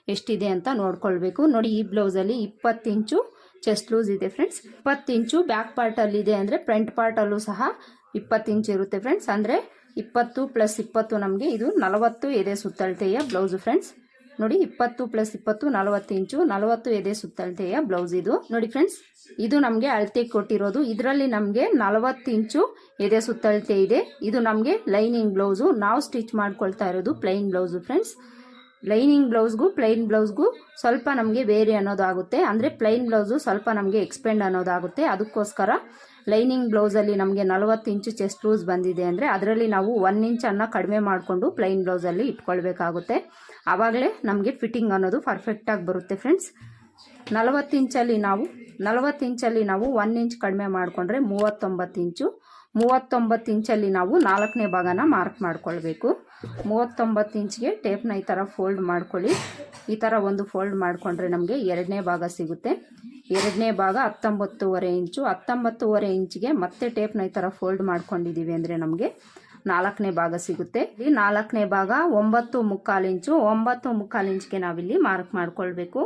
ಎಷ್ಟಿದೆ ಅಂತ ನೋಡ್ಕೊಳ್ಬೇಕು. ನೋಡಿ ಈ ಬ್ಲೌಸಲ್ಲಿ ಇಪ್ಪತ್ತು ಇಂಚು ಚೆಸ್ಟ್ ಲೂಸ್ ಇದೆ ಫ್ರೆಂಡ್ಸ್ ಇಪ್ಪತ್ತು ಇಂಚು ಬ್ಯಾಕ್ ಪಾರ್ಟಲ್ಲಿದೆ ಅಂದರೆ ಫ್ರಂಟ್ ಪಾರ್ಟಲ್ಲೂ ಸಹ ಇಪ್ಪತ್ತು ಇಂಚು ಇರುತ್ತೆ ಫ್ರೆಂಡ್ಸ್ ಅಂದರೆ ಇಪ್ಪತ್ತು ಪ್ಲಸ್ ಇಪ್ಪತ್ತು ನಮಗೆ ಇದು ನಲವತ್ತು ಎದೆ ಸುತ್ತಳತೆಯ ಬ್ಲೌಸು ಫ್ರೆಂಡ್ಸ್ ನೋಡಿ, ಇಪ್ಪತ್ತು ಪ್ಲಸ್ ಇಪ್ಪತ್ತು, ನಲವತ್ತು ಇಂಚು, ನಲವತ್ತು ಎದೆ ಸುತ್ತಳತೆಯ ಬ್ಲೌಸ್ ಇದು. ನೋಡಿ ಫ್ರೆಂಡ್ಸ್ ಇದು ನಮಗೆ ಅಳತೆ ಕೊಟ್ಟಿರೋದು. ಇದರಲ್ಲಿ ನಮಗೆ ನಲವತ್ತು ಇಂಚು ಎದೆ ಸುತ್ತಳತೆ ಇದೆ. ಇದು ನಮಗೆ ಲೈನಿಂಗ್ ಬ್ಲೌಸು ನಾವು ಸ್ಟಿಚ್ ಮಾಡ್ಕೊಳ್ತಾ ಇರೋದು ಪ್ಲೈನ್ ಬ್ಲೌಸು ಫ್ರೆಂಡ್ಸ್ ಲೈನಿಂಗ್ ಬ್ಲೌಸ್ಗೂ ಪ್ಲೈನ್ ಬ್ಲೌಸ್ಗೂ ಸ್ವಲ್ಪ ನಮಗೆ ಬೇರೆ ಅನ್ನೋದಾಗುತ್ತೆ. ಅಂದರೆ ಪ್ಲೈನ್ ಬ್ಲೌಸು ಸ್ವಲ್ಪ ನಮಗೆ ಎಕ್ಸ್ಪೆಂಡ್ ಅನ್ನೋದಾಗುತ್ತೆ. ಅದಕ್ಕೋಸ್ಕರ ಲೈನಿಂಗ್ ಬ್ಲೌಸಲ್ಲಿ ನಮಗೆ ನಲವತ್ತು ಇಂಚು ಚೆಸ್ಟ್ ಲೂಸ್ ಬಂದಿದೆ ಅಂದರೆ ಅದರಲ್ಲಿ ನಾವು ಒನ್ ಇಂಚನ್ನು ಕಡಿಮೆ ಮಾಡಿಕೊಂಡು ಪ್ಲೈನ್ ಬ್ಲೌಸಲ್ಲಿ ಇಟ್ಕೊಳ್ಬೇಕಾಗುತ್ತೆ. ಆವಾಗಲೇ ನಮಗೆ ಫಿಟ್ಟಿಂಗ್ ಅನ್ನೋದು ಪರ್ಫೆಕ್ಟಾಗಿ ಬರುತ್ತೆ ಫ್ರೆಂಡ್ಸ್ ನಲವತ್ತು ಇಂಚಲ್ಲಿ ನಾವು, ನಲವತ್ತು ಇಂಚಲ್ಲಿ ನಾವು ಒನ್ ಇಂಚ್ ಕಡಿಮೆ ಮಾಡಿಕೊಂಡ್ರೆ ಮೂವತ್ತೊಂಬತ್ತು ಇಂಚು. ಮೂವತ್ತೊಂಬತ್ತು ಇಂಚಲ್ಲಿ ನಾವು ನಾಲ್ಕನೇ ಭಾಗನ ಮಾರ್ಕ್ ಮಾಡ್ಕೊಳ್ಬೇಕು. ಮೂವತ್ತೊಂಬತ್ತು ಇಂಚ್ಗೆ ಟೇಪ್ನ ಈ ಥರ ಫೋಲ್ಡ್ ಮಾಡ್ಕೊಳ್ಳಿ. ಈ ಥರ ಒಂದು ಫೋಲ್ಡ್ ಮಾಡಿಕೊಂಡ್ರೆ ನಮಗೆ ಎರಡನೇ ಭಾಗ ಸಿಗುತ್ತೆ. ಎರಡನೇ ಭಾಗ ಹತ್ತೊಂಬತ್ತೂವರೆ ಇಂಚು. ಹತ್ತೊಂಬತ್ತೂವರೆ ಇಂಚ್ಗೆ ಮತ್ತೆ ಟೇಪ್ನ ಈ ಥರ ಫೋಲ್ಡ್ ಮಾಡ್ಕೊಂಡಿದ್ದೀವಿ ಅಂದರೆ ನಮಗೆ ನಾಲ್ಕನೇ ಭಾಗ ಸಿಗುತ್ತೆ. ಈ ನಾಲ್ಕನೇ ಭಾಗ ಒಂಬತ್ತು ಮುಕ್ಕಾಲು ಇಂಚು. ಒಂಬತ್ತು ಮುಕ್ಕಾಲು ಇಂಚ್ಗೆ ನಾವಿಲ್ಲಿ ಮಾರ್ಕ್ ಮಾಡ್ಕೊಳ್ಬೇಕು.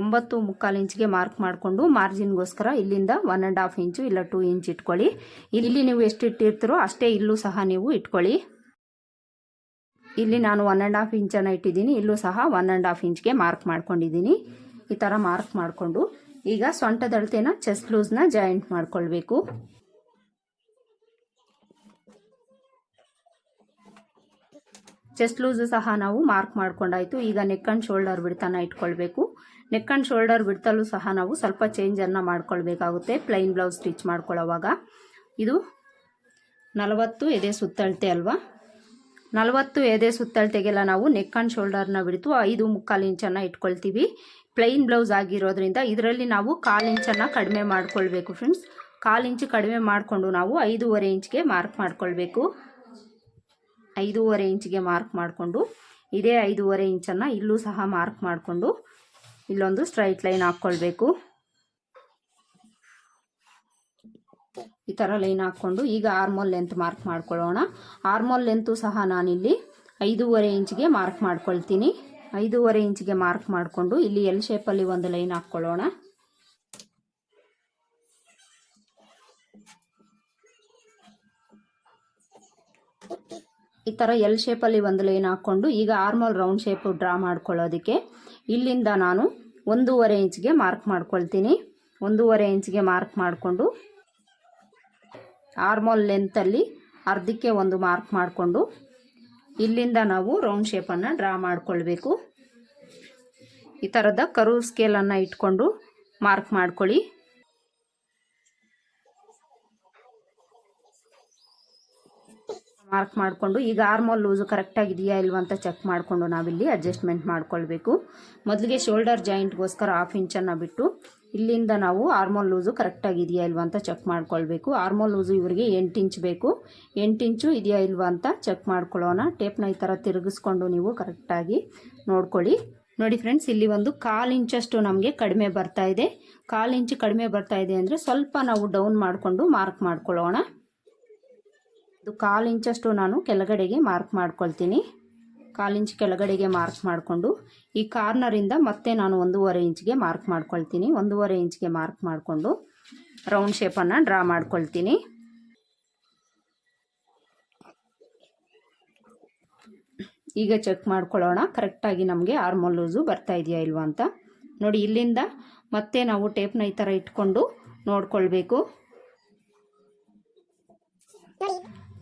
ಒಂಬತ್ತು ಮುಕ್ಕಾಲು ಇಂಚ್ಗೆ ಮಾರ್ಕ್ ಮಾಡಿಕೊಂಡು ಮಾರ್ಜಿನ್ಗೋಸ್ಕರ ಇಲ್ಲಿಂದ ಒನ್ ಆ್ಯಂಡ್ ಹಾಫ್ ಇಂಚು ಇಲ್ಲ ಟೂ ಇಂಚ್ ಇಟ್ಕೊಳ್ಳಿ. ಇಲ್ಲಿ ನೀವು ಎಷ್ಟು ಇಟ್ಟಿರ್ತೀರೋ ಅಷ್ಟೇ ಇಲ್ಲೂ ಸಹ ನೀವು ಇಟ್ಕೊಳ್ಳಿ. ಇಲ್ಲಿ ನಾನು ಒನ್ ಆ್ಯಂಡ್ ಹಾಫ್ ಇಂಚನ್ನು ಇಟ್ಟಿದ್ದೀನಿ. ಇಲ್ಲೂ ಸಹ ಒನ್ ಆ್ಯಂಡ್ ಹಾಫ್ ಇಂಚ್ಗೆ ಮಾರ್ಕ್ ಮಾಡ್ಕೊಂಡಿದ್ದೀನಿ. ಈ ಥರ ಮಾರ್ಕ್ ಮಾಡಿಕೊಂಡು ಈಗ ಸೊಂಟದಳತೆನ ಚೆಸ್ಟ್ ಲೂಸ್ನ ಜಾಯಿಂಟ್ ಮಾಡ್ಕೊಳ್ಬೇಕು. ಚೆಸ್ಟ್ ಲೂಸು ಸಹ ನಾವು ಮಾರ್ಕ್ ಮಾಡ್ಕೊಂಡಾಯ್ತು. ಈಗ ನೆಕ್ ಆ್ಯಂಡ್ ಶೋಲ್ಡರ್ ಬಿಡ್ತಾನ ಇಟ್ಕೊಳ್ಬೇಕು. ನೆಕ್ ಆ್ಯಂಡ್ ಶೋಲ್ಡರ್ ಬಿಡ್ತಲೂ ಸಹ ನಾವು ಸ್ವಲ್ಪ ಚೇಂಜನ್ನು ಮಾಡ್ಕೊಳ್ಬೇಕಾಗುತ್ತೆ. ಪ್ಲೈನ್ ಬ್ಲೌಸ್ ಸ್ಟಿಚ್ ಮಾಡ್ಕೊಳ್ಳೋವಾಗ. ಇದು ನಲವತ್ತು ಎದೆ ಸುತ್ತಳತೆ ಅಲ್ವಾ? ನಲವತ್ತು ಎದೆ ಸುತ್ತಳತೆಗೆಲ್ಲ ನಾವು ನೆಕ್ ಆ್ಯಂಡ್ ಶೋಲ್ಡರ್ನ ಬಿಡ್ತು. ಐದು ಮುಕ್ಕಾಲು ಇಂಚನ್ನು ಇಟ್ಕೊಳ್ತೀವಿ. ಪ್ಲೈನ್ ಬ್ಲೌಸ್ ಆಗಿರೋದ್ರಿಂದ ಇದರಲ್ಲಿ ನಾವು ಕಾಲು ಇಂಚನ್ನು ಕಡಿಮೆ ಮಾಡ್ಕೊಳ್ಬೇಕು ಫ್ರೆಂಡ್ಸ್ ಕಾಲು ಇಂಚು ಕಡಿಮೆ ಮಾಡಿಕೊಂಡು ನಾವು ಐದೂವರೆ ಇಂಚ್ಗೆ ಮಾರ್ಕ್ ಮಾಡ್ಕೊಳ್ಬೇಕು. ಐದೂವರೆ ಇಂಚಿಗೆ ಮಾರ್ಕ್ ಮಾಡಿಕೊಂಡು, ಇದೇ ಐದೂವರೆ ಇಂಚನ್ನು ಇಲ್ಲೂ ಸಹ ಮಾರ್ಕ್ ಮಾಡಿಕೊಂಡು ಇಲ್ಲೊಂದು ಸ್ಟ್ರೈಟ್ ಲೈನ್ ಹಾಕ್ಕೊಳ್ಬೇಕು. ಈ ಥರ ಲೈನ್ ಹಾಕ್ಕೊಂಡು ಈಗ ಆರ್ಮೋಲ್ ಲೆಂತ್ ಮಾರ್ಕ್ ಮಾಡ್ಕೊಳ್ಳೋಣ. ಆರ್ಮೋಲ್ ಲೆಂತು ಸಹ ನಾನಿಲ್ಲಿ ಐದೂವರೆ ಇಂಚಿಗೆ ಮಾರ್ಕ್ ಮಾಡ್ಕೊಳ್ತೀನಿ. ಐದೂವರೆ ಇಂಚಿಗೆ ಮಾರ್ಕ್ ಮಾಡಿಕೊಂಡು ಇಲ್ಲಿ ಎಲ್ ಶೇಪಲ್ಲಿ ಒಂದು ಲೈನ್ ಹಾಕ್ಕೊಳ್ಳೋಣ. ಈ ಥರ ಎಲ್ ಶೇಪಲ್ಲಿ ಒಂದು ಲೈನ್ ಹಾಕ್ಕೊಂಡು ಈಗ ಆರ್ಮಲ್ ರೌಂಡ್ ಶೇಪ್ ಡ್ರಾ ಮಾಡ್ಕೊಳ್ಳೋದಕ್ಕೆ ಇಲ್ಲಿಂದ ನಾನು ಒಂದೂವರೆ ಇಂಚ್ಗೆ ಮಾರ್ಕ್ ಮಾಡ್ಕೊಳ್ತೀನಿ. ಒಂದೂವರೆ ಇಂಚ್ಗೆ ಮಾರ್ಕ್ ಮಾಡಿಕೊಂಡು ಆರ್ಮೋಲ್ ಲೆಂತಲ್ಲಿ ಅರ್ಧಕ್ಕೆ ಒಂದು ಮಾರ್ಕ್ ಮಾಡಿಕೊಂಡು ಇಲ್ಲಿಂದ ನಾವು ರೌಂಡ್ ಶೇಪನ್ನು ಡ್ರಾ ಮಾಡಿಕೊಳ್ಬೇಕು. ಈ ಥರದ ಕರು ಸ್ಕೇಲನ್ನು ಇಟ್ಕೊಂಡು ಮಾರ್ಕ್ ಮಾಡ್ಕೊಳ್ಳಿ. ಮಾರ್ಕ್ ಮಾಡಿಕೊಂಡು, ಈಗ ಆರ್ಮೋಲ್ ಲೂಸು ಕರೆಕ್ಟಾಗಿದೆಯಾ ಇಲ್ವಾ ಅಂತ ಚೆಕ್ ಮಾಡಿಕೊಂಡು ನಾವಿಲ್ಲಿ ಅಡ್ಜಸ್ಟ್ಮೆಂಟ್ ಮಾಡ್ಕೊಳ್ಬೇಕು. ಮೊದಲಿಗೆ ಶೋಲ್ಡರ್ ಜಾಯಿಂಟ್ಗೋಸ್ಕರ ಹಾಫ್ ಇಂಚನ್ನು ಬಿಟ್ಟು, ಇಲ್ಲಿಂದ ನಾವು ಆರ್ಮೋಲ್ ಲೂಸು ಕರೆಕ್ಟಾಗಿದೆಯಾ ಇಲ್ವಾ ಅಂತ ಚೆಕ್ ಮಾಡ್ಕೊಳ್ಬೇಕು. ಆರ್ಮೋಲ್ ಲೂಸು ಇವರಿಗೆ ಎಂಟು ಇಂಚ್ ಬೇಕು. ಎಂಟು ಇಂಚು ಇದೆಯಾ ಇಲ್ವಾ ಅಂತ ಚೆಕ್ ಮಾಡ್ಕೊಳ್ಳೋಣ. ಟೇಪ್ನ ಈ ಥರ ತಿರುಗಿಸ್ಕೊಂಡು ನೀವು ಕರೆಕ್ಟಾಗಿ ನೋಡ್ಕೊಳ್ಳಿ. ನೋಡಿ ಫ್ರೆಂಡ್ಸ್ ಇಲ್ಲಿ ಒಂದು ಕಾಲು ಇಂಚಷ್ಟು ನಮಗೆ ಕಡಿಮೆ ಬರ್ತಾ ಇದೆ. ಕಾಲು ಇಂಚು ಕಡಿಮೆ ಬರ್ತಾ ಇದೆ ಅಂದರೆ ಸ್ವಲ್ಪ ನಾವು ಡೌನ್ ಮಾಡಿಕೊಂಡು ಮಾರ್ಕ್ ಮಾಡ್ಕೊಳ್ಳೋಣ. ಇದು ಕಾಲು ಇಂಚಷ್ಟು ನಾನು ಕೆಳಗಡೆಗೆ ಮಾರ್ಕ್ ಮಾಡ್ಕೊಳ್ತೀನಿ. ಕಾಲು ಇಂಚ್ ಕೆಳಗಡೆಗೆ ಮಾರ್ಕ್ ಮಾಡಿಕೊಂಡು ಈ ಕಾರ್ನರಿಂದ ಮತ್ತೆ ನಾನು ಒಂದೂವರೆ ಇಂಚ್ಗೆ ಮಾರ್ಕ್ ಮಾಡ್ಕೊಳ್ತೀನಿ. ಒಂದೂವರೆ ಇಂಚ್ಗೆ ಮಾರ್ಕ್ ಮಾಡಿಕೊಂಡು ರೌಂಡ್ ಶೇಪನ್ನು ಡ್ರಾ ಮಾಡ್ಕೊಳ್ತೀನಿ. ಈಗ ಚೆಕ್ ಮಾಡ್ಕೊಳ್ಳೋಣ. ಕರೆಕ್ಟಾಗಿ ನಮಗೆ ಆರ್ಮೋಲ್ ಲೂಸು ಬರ್ತಾ ಇದೆಯಾ ಇಲ್ವಾ ಅಂತ. ನೋಡಿ, ಇಲ್ಲಿಂದ ಮತ್ತೆ ನಾವು ಟೇಪ್ನ ಈ ಥರ ಇಟ್ಕೊಂಡು ನೋಡ್ಕೊಳ್ಬೇಕು.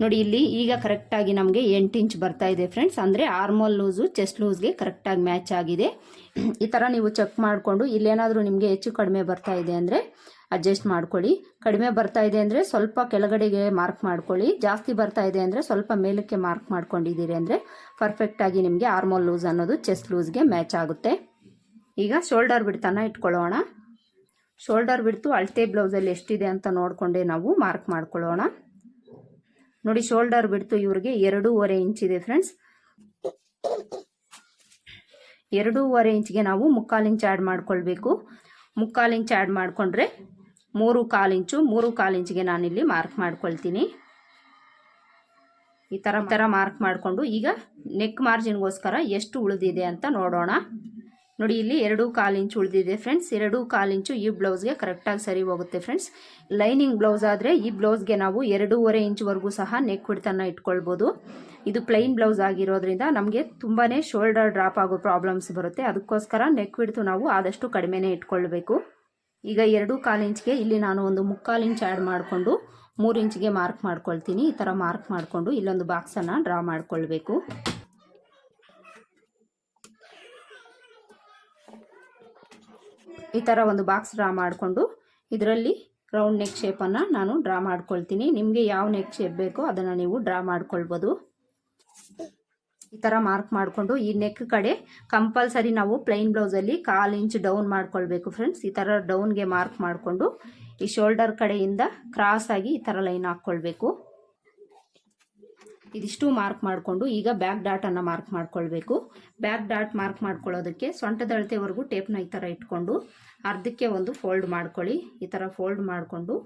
ನೋಡಿ, ಇಲ್ಲಿ ಈಗ ಕರೆಕ್ಟಾಗಿ ನಮಗೆ ಎಂಟು ಇಂಚ್ ಬರ್ತಾ ಇದೆ ಫ್ರೆಂಡ್ಸ್ ಅಂದರೆ ಆರ್ಮೋಲ್ ಲೂಸು ಚೆಸ್ಟ್ ಲೂಸ್ಗೆ ಕರೆಕ್ಟಾಗಿ ಮ್ಯಾಚ್ ಆಗಿದೆ. ಈ ಥರ ನೀವು ಚೆಕ್ ಮಾಡಿಕೊಂಡು ಇಲ್ಲೇನಾದರೂ ನಿಮಗೆ ಹೆಚ್ಚು ಕಡಿಮೆ ಬರ್ತಾ ಇದೆ ಅಂದರೆ ಅಡ್ಜಸ್ಟ್ ಮಾಡ್ಕೊಳ್ಳಿ. ಕಡಿಮೆ ಬರ್ತಾ ಇದೆ ಅಂದರೆ ಸ್ವಲ್ಪ ಕೆಳಗಡೆಗೆ ಮಾರ್ಕ್ ಮಾಡ್ಕೊಳ್ಳಿ. ಜಾಸ್ತಿ ಬರ್ತಾ ಇದೆ ಅಂದರೆ ಸ್ವಲ್ಪ ಮೇಲಕ್ಕೆ ಮಾರ್ಕ್ ಮಾಡ್ಕೊಂಡಿದ್ದೀರಿ ಅಂದರೆ ಪರ್ಫೆಕ್ಟಾಗಿ ನಿಮಗೆ ಆರ್ಮೋಲ್ ಲೂಸ್ ಅನ್ನೋದು ಚೆಸ್ಟ್ ಲೂಸ್ಗೆ ಮ್ಯಾಚ್ ಆಗುತ್ತೆ. ಈಗ ಶೋಲ್ಡರ್ ಬಿಡ್ತಾನ ಇಟ್ಕೊಳ್ಳೋಣ. ಶೋಲ್ಡರ್ ಬಿಡ್ತು ಅಳತೆ ಬ್ಲೌಸಲ್ಲಿ ಎಷ್ಟಿದೆ ಅಂತ ನೋಡಿಕೊಂಡೆ ನಾವು ಮಾರ್ಕ್ ಮಾಡ್ಕೊಳ್ಳೋಣ. ನೋಡಿ ಶೋಲ್ಡರ್ ಬಿಡ್ತು ಇವ್ರಿಗೆ ಎರಡೂವರೆ ಇಂಚ್ ಇದೆ ಫ್ರೆಂಡ್ಸ್. ಎರಡೂವರೆ ಇಂಚ್ಗೆ ನಾವು ಮುಕ್ಕಾಲು ಇಂಚ್ ಆ್ಯಡ್ ಮಾಡ್ಕೊಳ್ಬೇಕು. ಮುಕ್ಕಾಲು ಇಂಚ್ ಆ್ಯಡ್ ಮಾಡಿಕೊಂಡ್ರೆ ಮೂರು ಕಾಲು ಇಂಚು, ಮೂರು ಕಾಲು ಇಂಚಿಗೆ ನಾನಿಲ್ಲಿ ಮಾರ್ಕ್ ಮಾಡ್ಕೊಳ್ತೀನಿ. ಈ ಥರ ಥರ ಮಾರ್ಕ್ ಮಾಡಿಕೊಂಡು ಈಗ ನೆಕ್ ಮಾರ್ಜಿನ್ಗೋಸ್ಕರ ಎಷ್ಟು ಉಳಿದಿದೆ ಅಂತ ನೋಡೋಣ. ನೋಡಿ, ಇಲ್ಲಿ ಎರಡು ಕಾಲು ಇಂಚು ಉಳಿದಿದೆ ಫ್ರೆಂಡ್ಸ್ ಎರಡು ಕಾಲಿಂಚು ಈ ಬ್ಲೌಸ್ಗೆ ಕರೆಕ್ಟಾಗಿ ಸರಿ ಹೋಗುತ್ತೆ ಫ್ರೆಂಡ್ಸ್ ಲೈನಿಂಗ್ ಬ್ಲೌಸ್ ಆದರೆ ಈ ಬ್ಲೌಸ್ಗೆ ನಾವು ಎರಡೂವರೆ ಇಂಚ್ವರೆಗೂ ಸಹ ನೆಕ್ ಬಿಡ್ತನ್ನು ಇಟ್ಕೊಳ್ಬೋದು. ಇದು ಪ್ಲೈನ್ ಬ್ಲೌಸ್ ಆಗಿರೋದ್ರಿಂದ ನಮಗೆ ತುಂಬಾ ಶೋಲ್ಡರ್ ಡ್ರಾಪ್ ಆಗೋ ಪ್ರಾಬ್ಲಮ್ಸ್ ಬರುತ್ತೆ. ಅದಕ್ಕೋಸ್ಕರ ನೆಕ್ ಹಿಡ್ತು ನಾವು ಆದಷ್ಟು ಕಡಿಮೆನೇ ಇಟ್ಕೊಳ್ಬೇಕು. ಈಗ ಎರಡು ಕಾಲು ಇಂಚ್ಗೆ ಇಲ್ಲಿ ನಾನು ಒಂದು ಮುಕ್ಕಾಲು ಇಂಚ್ ಆ್ಯಡ್ ಮಾಡಿಕೊಂಡು ಮೂರು ಇಂಚ್ಗೆ ಮಾರ್ಕ್ ಮಾಡ್ಕೊಳ್ತೀನಿ. ಈ ಥರ ಮಾರ್ಕ್ ಮಾಡಿಕೊಂಡು ಇಲ್ಲೊಂದು ಬಾಕ್ಸನ್ನು ಡ್ರಾ ಮಾಡ್ಕೊಳ್ಬೇಕು. ಈ ಥರ ಒಂದು ಬಾಕ್ಸ್ ಡ್ರಾ ಮಾಡಿಕೊಂಡು ಇದರಲ್ಲಿ ರೌಂಡ್ ನೆಕ್ ಶೇಪನ್ನು ನಾನು ಡ್ರಾ ಮಾಡ್ಕೊಳ್ತೀನಿ. ನಿಮಗೆ ಯಾವ ನೆಕ್ ಶೇಪ್ ಬೇಕೋ ಅದನ್ನು ನೀವು ಡ್ರಾ ಮಾಡ್ಕೊಳ್ಬೋದು. ಈ ಥರ ಮಾರ್ಕ್ ಮಾಡಿಕೊಂಡು ಈ ನೆಕ್ ಕಡೆ ಕಂಪಲ್ಸರಿ ನಾವು ಪ್ಲೈನ್ ಬ್ಲೌಸಲ್ಲಿ ಕಾಲು ಇಂಚ್ ಡೌನ್ ಮಾಡ್ಕೊಳ್ಬೇಕು ಫ್ರೆಂಡ್ಸ್ ಈ ಥರ ಡೌನ್ಗೆ ಮಾರ್ಕ್ ಮಾಡಿಕೊಂಡು ಈ ಶೋಲ್ಡರ್ ಕಡೆಯಿಂದ ಕ್ರಾಸ್ ಆಗಿ ಈ ಥರ ಲೈನ್ ಹಾಕ್ಕೊಳ್ಬೇಕು ಇದಿಷ್ಟು ಮಾರ್ಕ್ ಮಾಡಿಕೊಂಡು ಈಗ ಬ್ಯಾಕ್ ಡಾಟನ್ನು ಮಾರ್ಕ್ ಮಾಡ್ಕೊಳ್ಬೇಕು. ಬ್ಯಾಕ್ ಡಾಟ್ ಮಾರ್ಕ್ ಮಾಡ್ಕೊಳ್ಳೋದಕ್ಕೆ ಸೊಂಟದ ಅಳತೆವರೆಗೂ ಟೇಪ್ನ ಈ ಥರ ಇಟ್ಕೊಂಡು ಅರ್ಧಕ್ಕೆ ಒಂದು ಫೋಲ್ಡ್ ಮಾಡ್ಕೊಳ್ಳಿ. ಈ ಥರ ಫೋಲ್ಡ್ ಮಾಡಿಕೊಂಡು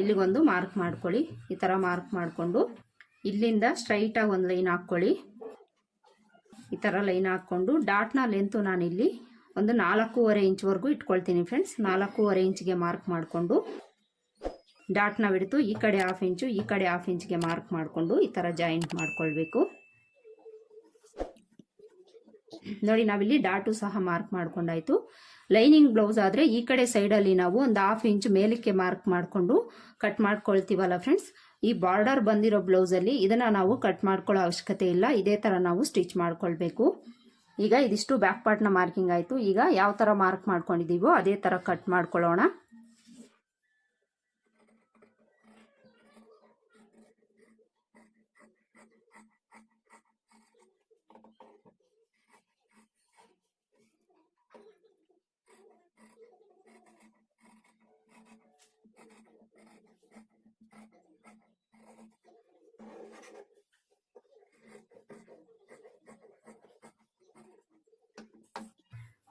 ಇಲ್ಲಿಗೊಂದು ಮಾರ್ಕ್ ಮಾಡ್ಕೊಳ್ಳಿ. ಈ ಥರ ಮಾರ್ಕ್ ಮಾಡಿಕೊಂಡು ಇಲ್ಲಿಂದ ಸ್ಟ್ರೈಟಾಗಿ ಒಂದು ಲೈನ್ ಹಾಕ್ಕೊಳ್ಳಿ. ಈ ಥರ ಲೈನ್ ಹಾಕ್ಕೊಂಡು ಡಾಟ್ನ ಲೆಂತು ನಾನಿಲ್ಲಿ ಒಂದು ನಾಲ್ಕೂವರೆ ಇಂಚ್ವರೆಗೂ ಇಟ್ಕೊಳ್ತೀನಿ ಫ್ರೆಂಡ್ಸ್. ನಾಲ್ಕೂವರೆ ಇಂಚ್ಗೆ ಮಾರ್ಕ್ ಮಾಡಿಕೊಂಡು ಡಾಟ್ನ ಬಿಡ್ತು ಈ ಕಡೆ ಹಾಫ್ ಇಂಚು ಈ ಕಡೆ ಹಾಫ್ ಇಂಚ್ಗೆ ಮಾರ್ಕ್ ಮಾಡಿಕೊಂಡು ಈ ಥರ ಜಾಯಿಂಟ್ ಮಾಡ್ಕೊಳ್ಬೇಕು. ನೋಡಿ, ನಾವಿಲ್ಲಿ ಡಾಟು ಸಹ ಮಾರ್ಕ್ ಮಾಡ್ಕೊಂಡಾಯ್ತು. ಲೈನಿಂಗ್ ಬ್ಲೌಸ್ ಆದರೆ ಈ ಕಡೆ ಸೈಡಲ್ಲಿ ನಾವು ಒಂದು ಹಾಫ್ ಇಂಚ್ ಮೇಲಕ್ಕೆ ಮಾರ್ಕ್ ಮಾಡಿಕೊಂಡು ಕಟ್ ಮಾಡ್ಕೊಳ್ತೀವಲ್ಲ ಫ್ರೆಂಡ್ಸ್ ಈ ಬಾರ್ಡರ್ ಬಂದಿರೋ ಬ್ಲೌಸಲ್ಲಿ ಇದನ್ನು ನಾವು ಕಟ್ ಮಾಡ್ಕೊಳ್ಳೋ ಅವಶ್ಯಕತೆ ಇಲ್ಲ. ಇದೇ ಥರ ನಾವು ಸ್ಟಿಚ್ ಮಾಡ್ಕೊಳ್ಬೇಕು. ಈಗ ಇದಿಷ್ಟು ಬ್ಯಾಕ್ ಪಾರ್ಟ್ನ ಮಾರ್ಕಿಂಗ್ ಆಯಿತು. ಈಗ ಯಾವ ಥರ ಮಾರ್ಕ್ ಮಾಡ್ಕೊಂಡಿದ್ದೀವೋ ಅದೇ ಥರ ಕಟ್ ಮಾಡ್ಕೊಳ್ಳೋಣ.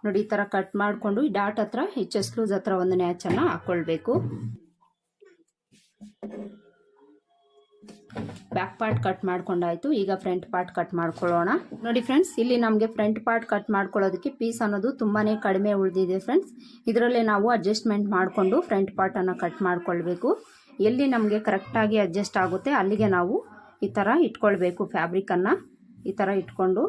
ನೋಡಿ, ಈ ಥರ ಕಟ್ ಮಾಡಿಕೊಂಡು ಈ ಡಾಟ್ ಹತ್ರ ಎಚ್ ಎಸ್ ಲೂಸ್ ಹತ್ರ ಒಂದು ನ್ಯಾಚನ್ನು ಹಾಕ್ಕೊಳ್ಬೇಕು ಬ್ಯಾಕ್ ಪಾರ್ಟ್ ಕಟ್ ಮಾಡ್ಕೊಂಡಾಯ್ತು. ಈಗ ಫ್ರಂಟ್ ಪಾರ್ಟ್ ಕಟ್ ಮಾಡ್ಕೊಳ್ಳೋಣ. ನೋಡಿ ಫ್ರೆಂಡ್ಸ್ ಇಲ್ಲಿ ನಮಗೆ ಫ್ರಂಟ್ ಪಾರ್ಟ್ ಕಟ್ ಮಾಡ್ಕೊಳ್ಳೋದಕ್ಕೆ ಪೀಸ್ ಅನ್ನೋದು ತುಂಬಾ ಕಡಿಮೆ ಉಳಿದಿದೆ ಫ್ರೆಂಡ್ಸ್ ಇದರಲ್ಲೇ ನಾವು ಅಡ್ಜಸ್ಟ್ಮೆಂಟ್ ಮಾಡಿಕೊಂಡು ಫ್ರಂಟ್ ಪಾರ್ಟನ್ನು ಕಟ್ ಮಾಡ್ಕೊಳ್ಬೇಕು. ಎಲ್ಲಿ ನಮಗೆ ಕರೆಕ್ಟಾಗಿ ಅಡ್ಜಸ್ಟ್ ಆಗುತ್ತೆ, ಅಲ್ಲಿಗೆ ನಾವು ಈ ಥರ ಇಟ್ಕೊಳ್ಬೇಕು ಫ್ಯಾಬ್ರಿಕನ್ನು ಈ ಥರ ಇಟ್ಕೊಂಡು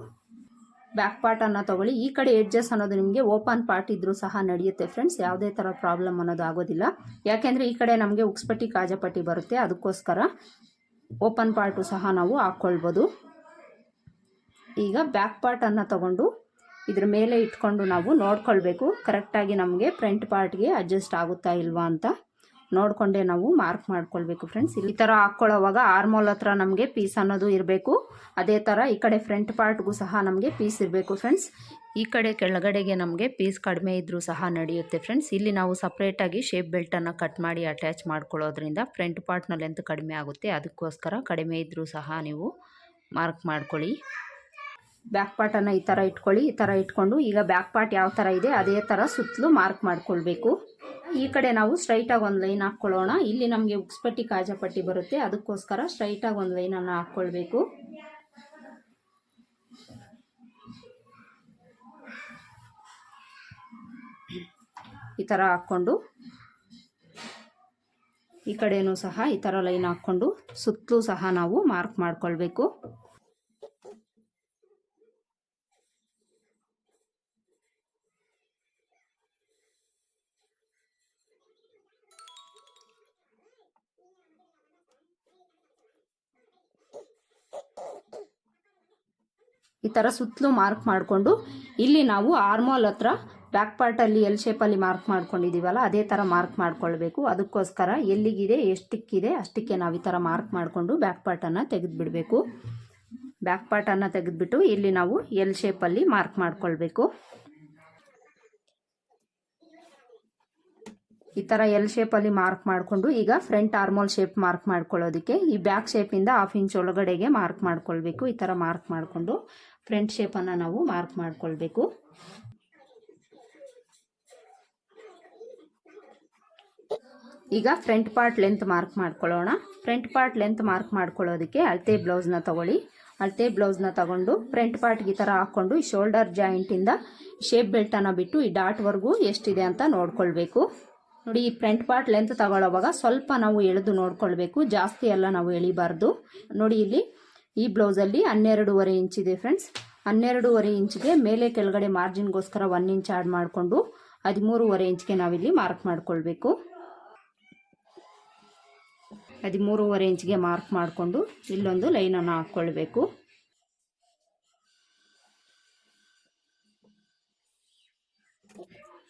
ಬ್ಯಾಕ್ ಪಾರ್ಟನ್ನು ತೊಗೊಳ್ಳಿ. ಈ ಕಡೆ ಎಡ್ಜಸ್ ಅನ್ನೋದು ನಿಮಗೆ ಓಪನ್ ಪಾರ್ಟ್ ಇದ್ರೂ ಸಹ ನಡೆಯುತ್ತೆ ಫ್ರೆಂಡ್ಸ್ ಯಾವುದೇ ಥರ ಪ್ರಾಬ್ಲಮ್ ಅನ್ನೋದು ಆಗೋದಿಲ್ಲ. ಯಾಕೆಂದರೆ ಈ ಕಡೆ ನಮಗೆ ಉಕ್ಸ್ಪಟ್ಟಿ, ಕಾಜಪಟ್ಟಿ ಬರುತ್ತೆ. ಅದಕ್ಕೋಸ್ಕರ ಓಪನ್ ಪಾರ್ಟು ಸಹ ನಾವು ಹಾಕ್ಕೊಳ್ಬೋದು ಈಗ ಬ್ಯಾಕ್ ಪಾರ್ಟನ್ನು ತಗೊಂಡು ಇದ್ರ ಮೇಲೆ ಇಟ್ಕೊಂಡು ನಾವು ನೋಡ್ಕೊಳ್ಬೇಕು. ಕರೆಕ್ಟಾಗಿ ನಮಗೆ ಫ್ರಂಟ್ ಪಾರ್ಟ್ಗೆ ಅಡ್ಜಸ್ಟ್ ಆಗುತ್ತಾ ಇಲ್ವಾ ಅಂತ. ನೋಡಿಕೊಂಡೇ ನಾವು ಮಾರ್ಕ್ ಮಾಡ್ಕೊಳ್ಬೇಕು ಫ್ರೆಂಡ್ಸ್ ಈ ಥರ ಹಾಕ್ಕೊಳ್ಳೋವಾಗ ಆರ್ಮೋಲ್ ಹತ್ರ ನಮಗೆ ಪೀಸ್ ಅನ್ನೋದು ಇರಬೇಕು. ಅದೇ ಥರ ಈ ಕಡೆ ಫ್ರಂಟ್ ಪಾರ್ಟ್ಗೂ ಸಹ ನಮಗೆ ಪೀಸ್ ಇರಬೇಕು ಫ್ರೆಂಡ್ಸ್ ಈ ಕಡೆ ಕೆಳಗಡೆಗೆ ನಮಗೆ ಪೀಸ್ ಕಡಿಮೆ ಇದ್ದರೂ ಸಹ ನಡೆಯುತ್ತೆ ಫ್ರೆಂಡ್ಸ್ ಇಲ್ಲಿ ನಾವು ಸಪ್ರೇಟಾಗಿ ಶೇಪ್ ಬೆಲ್ಟನ್ನು ಕಟ್ ಮಾಡಿ ಅಟ್ಯಾಚ್ ಮಾಡ್ಕೊಳ್ಳೋದ್ರಿಂದ ಫ್ರಂಟ್ ಪಾರ್ಟ್ನ ಲೆಂತ್ ಕಡಿಮೆ ಆಗುತ್ತೆ. ಅದಕ್ಕೋಸ್ಕರ ಕಡಿಮೆ ಇದ್ದರೂ ಸಹ ನೀವು ಮಾರ್ಕ್ ಮಾಡ್ಕೊಳ್ಳಿ. ಬ್ಯಾಕ್ ಪಾರ್ಟನ್ನು ಈ ಥರ ಇಟ್ಕೊಳ್ಳಿ. ಈ ಥರ ಇಟ್ಕೊಂಡು ಈಗ ಬ್ಯಾಕ್ ಪಾರ್ಟ್ ಯಾವ ಥರ ಇದೆ, ಅದೇ ಥರ ಸುತ್ತಲೂ ಮಾರ್ಕ್ ಮಾಡ್ಕೊಳ್ಬೇಕು. ಈ ಕಡೆ ನಾವು ಸ್ಟ್ರೈಟಾಗಿ ಒಂದು ಲೈನ್ ಹಾಕ್ಕೊಳ್ಳೋಣ. ಇಲ್ಲಿ ನಮಗೆ ಉಕ್ಸ್ಪಟ್ಟಿ ಕಾಜಪಟ್ಟಿ ಬರುತ್ತೆ. ಅದಕ್ಕೋಸ್ಕರ ಸ್ಟ್ರೈಟಾಗಿ ಒಂದು ಲೈನನ್ನು ಹಾಕ್ಕೊಳ್ಬೇಕು. ಈ ಥರ ಹಾಕ್ಕೊಂಡು, ಈ ಕಡೆಯೂ ಸಹ ಈ ಥರ ಲೈನ್ ಹಾಕ್ಕೊಂಡು, ಸುತ್ತಲೂ ಸಹ ನಾವು ಮಾರ್ಕ್ ಮಾಡ್ಕೊಳ್ಬೇಕು. ಈ ಥರ ಸುತ್ತಲೂ ಮಾರ್ಕ್ ಮಾಡಿಕೊಂಡು ಇಲ್ಲಿ ನಾವು ಆರ್ಮೋಲ್ ಹತ್ರ ಬ್ಯಾಕ್ ಪಾರ್ಟಲ್ಲಿ ಎಲ್ ಶೇಪಲ್ಲಿ ಮಾರ್ಕ್ ಮಾಡ್ಕೊಂಡಿದ್ದೀವಲ್ಲ ಅದೇ ಥರ ಮಾರ್ಕ್ ಮಾಡ್ಕೊಳ್ಬೇಕು. ಅದಕ್ಕೋಸ್ಕರ ಎಲ್ಲಿಗಿದೆ, ಎಷ್ಟಕ್ಕಿದೆ, ಅಷ್ಟಕ್ಕೆ ನಾವು ಈ ಥರ ಮಾರ್ಕ್ ಮಾಡಿಕೊಂಡು ಬ್ಯಾಕ್ ಪಾರ್ಟನ್ನು ತೆಗೆದುಬಿಡಬೇಕು. ಬ್ಯಾಕ್ ಪಾರ್ಟನ್ನು ತೆಗೆದುಬಿಟ್ಟು ಇಲ್ಲಿ ನಾವು ಎಲ್ ಶೇಪಲ್ಲಿ ಮಾರ್ಕ್ ಮಾಡ್ಕೊಳ್ಬೇಕು. ಈ ಥರ ಎಲ್ ಶೇಪಲ್ಲಿ ಮಾರ್ಕ್ ಮಾಡಿಕೊಂಡು ಈಗ ಫ್ರಂಟ್ ಆರ್ಮೋಲ್ ಶೇಪ್ ಮಾರ್ಕ್ ಮಾಡ್ಕೊಳ್ಳೋದಕ್ಕೆ ಈ ಬ್ಯಾಕ್ ಶೇಪಿಂದ ಹಾಫ್ ಇಂಚ್ ಒಳಗಡೆಗೆ ಮಾರ್ಕ್ ಮಾಡ್ಕೊಳ್ಬೇಕು. ಈ ಥರ ಮಾರ್ಕ್ ಮಾಡಿಕೊಂಡು ಫ್ರಂಟ್ ಶೇಪನ್ನು ನಾವು ಮಾರ್ಕ್ ಮಾಡಿಕೊಳ್ಬೇಕು. ಈಗ ಫ್ರಂಟ್ ಪಾರ್ಟ್ ಲೆಂತ್ ಮಾರ್ಕ್ ಮಾಡ್ಕೊಳ್ಳೋಣ. ಫ್ರಂಟ್ ಪಾರ್ಟ್ ಲೆಂತ್ ಮಾರ್ಕ್ ಮಾಡ್ಕೊಳ್ಳೋದಕ್ಕೆ ಅಳತೆ ಬ್ಲೌಸ್ನ ತಗೊಳ್ಳಿ. ಅಳತೆ ಬ್ಲೌಸ್ನ ತಗೊಂಡು ಫ್ರಂಟ್ ಪಾರ್ಟ್ಗೆ ಈ ಥರ ಹಾಕ್ಕೊಂಡು ಈ ಶೋಲ್ಡರ್ ಜಾಯಿಂಟಿಂದ ಶೇಪ್ ಬೆಲ್ಟನ್ನು ಬಿಟ್ಟು ಈ ಡಾಟ್ವರೆಗೂ ಎಷ್ಟಿದೆ ಅಂತ ನೋಡ್ಕೊಳ್ಬೇಕು. ನೋಡಿ, ಈ ಫ್ರಂಟ್ ಪಾರ್ಟ್ ಲೆಂತ್ ತಗೊಳ್ಳೋವಾಗ ಸ್ವಲ್ಪ ನಾವು ಎಳೆದು ನೋಡ್ಕೊಳ್ಬೇಕು. ಜಾಸ್ತಿ ಎಲ್ಲ ನಾವು ಎಳಿಬಾರ್ದು. ನೋಡಿ, ಇಲ್ಲಿ ಈ ಬ್ಲೌಸಲ್ಲಿ ಹನ್ನೆರಡೂವರೆ ಇಂಚಿದೆ ಫ್ರೆಂಡ್ಸ್ ಹನ್ನೆರಡೂವರೆ ಇಂಚ್ಗೆ ಮೇಲೆ ಕೆಳಗಡೆ ಮಾರ್ಜಿನ್ಗೋಸ್ಕರ ಒನ್ ಇಂಚ್ ಆ್ಯಡ್ ಮಾಡಿಕೊಂಡು ಹದಿಮೂರುವರೆ ಇಂಚ್ಗೆ ನಾವಿಲ್ಲಿ ಮಾರ್ಕ್ ಮಾಡಿಕೊಳ್ಬೇಕು. ಹದಿಮೂರುವರೆ ಇಂಚ್ಗೆ ಮಾರ್ಕ್ ಮಾಡಿಕೊಂಡು ಇಲ್ಲೊಂದು ಲೈನನ್ನು ಹಾಕ್ಕೊಳ್ಬೇಕು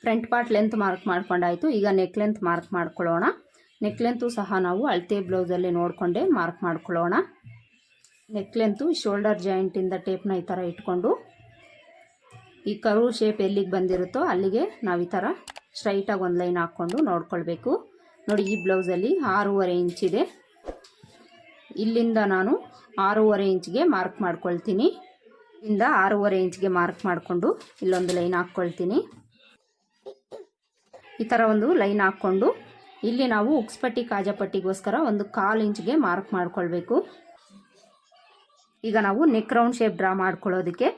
ಫ್ರಂಟ್ ಪಾರ್ಟ್ ಲೆಂತ್ ಮಾರ್ಕ್ ಮಾಡ್ಕೊಂಡಾಯಿತು. ಈಗ ನೆಕ್ ಲೆಂತ್ ಮಾರ್ಕ್ ಮಾಡ್ಕೊಳ್ಳೋಣ. ನೆಕ್ ಲೆಂತು ಸಹ ನಾವು ಅಳತೆ ಬ್ಲೌಸಲ್ಲಿ ನೋಡಿಕೊಂಡೇ ಮಾರ್ಕ್ ಮಾಡ್ಕೊಳ್ಳೋಣ. ನೆಕ್ ಲೆಂತು ಶೋಲ್ಡರ್ ಜಾಯಿಂಟಿಂದ ಟೇಪ್ನ ಈ ಥರ ಇಟ್ಕೊಂಡು ಈ ಕರು ಶೇಪ್ ಎಲ್ಲಿಗೆ ಬಂದಿರುತ್ತೋ ಅಲ್ಲಿಗೆ ನಾವು ಈ ಥರ ಸ್ಟ್ರೈಟಾಗಿ ಒಂದು ಲೈನ್ ಹಾಕ್ಕೊಂಡು ನೋಡ್ಕೊಳ್ಬೇಕು. ನೋಡಿ, ಈ ಬ್ಲೌಸಲ್ಲಿ ಆರೂವರೆ ಇಂಚಿದೆ ಇಲ್ಲಿಂದ ನಾನು ಆರೂವರೆ ಇಂಚ್ಗೆ ಮಾರ್ಕ್ ಮಾಡ್ಕೊಳ್ತೀನಿ. ಇಂದ ಆರೂವರೆ ಇಂಚ್ಗೆ ಮಾರ್ಕ್ ಮಾಡಿಕೊಂಡು ಇಲ್ಲೊಂದು ಲೈನ್ ಹಾಕ್ಕೊಳ್ತೀನಿ. ಈ ಥರ ಒಂದು ಲೈನ್ ಹಾಕ್ಕೊಂಡು ಇಲ್ಲಿ ನಾವು ಉಕ್ಸ್ಪಟ್ಟಿ ಕಾಜಪಟ್ಟಿಗೋಸ್ಕರ ಒಂದು ಕಾಲು ಇಂಚ್ಗೆ ಮಾರ್ಕ್ ಮಾಡ್ಕೊಳ್ಬೇಕು. ಈಗ ನಾವು ನೆಕ್ ರೌಂಡ್ ಶೇಪ್ ಡ್ರಾ ಮಾಡ್ಕೊಳ್ಳೋದಕ್ಕೆ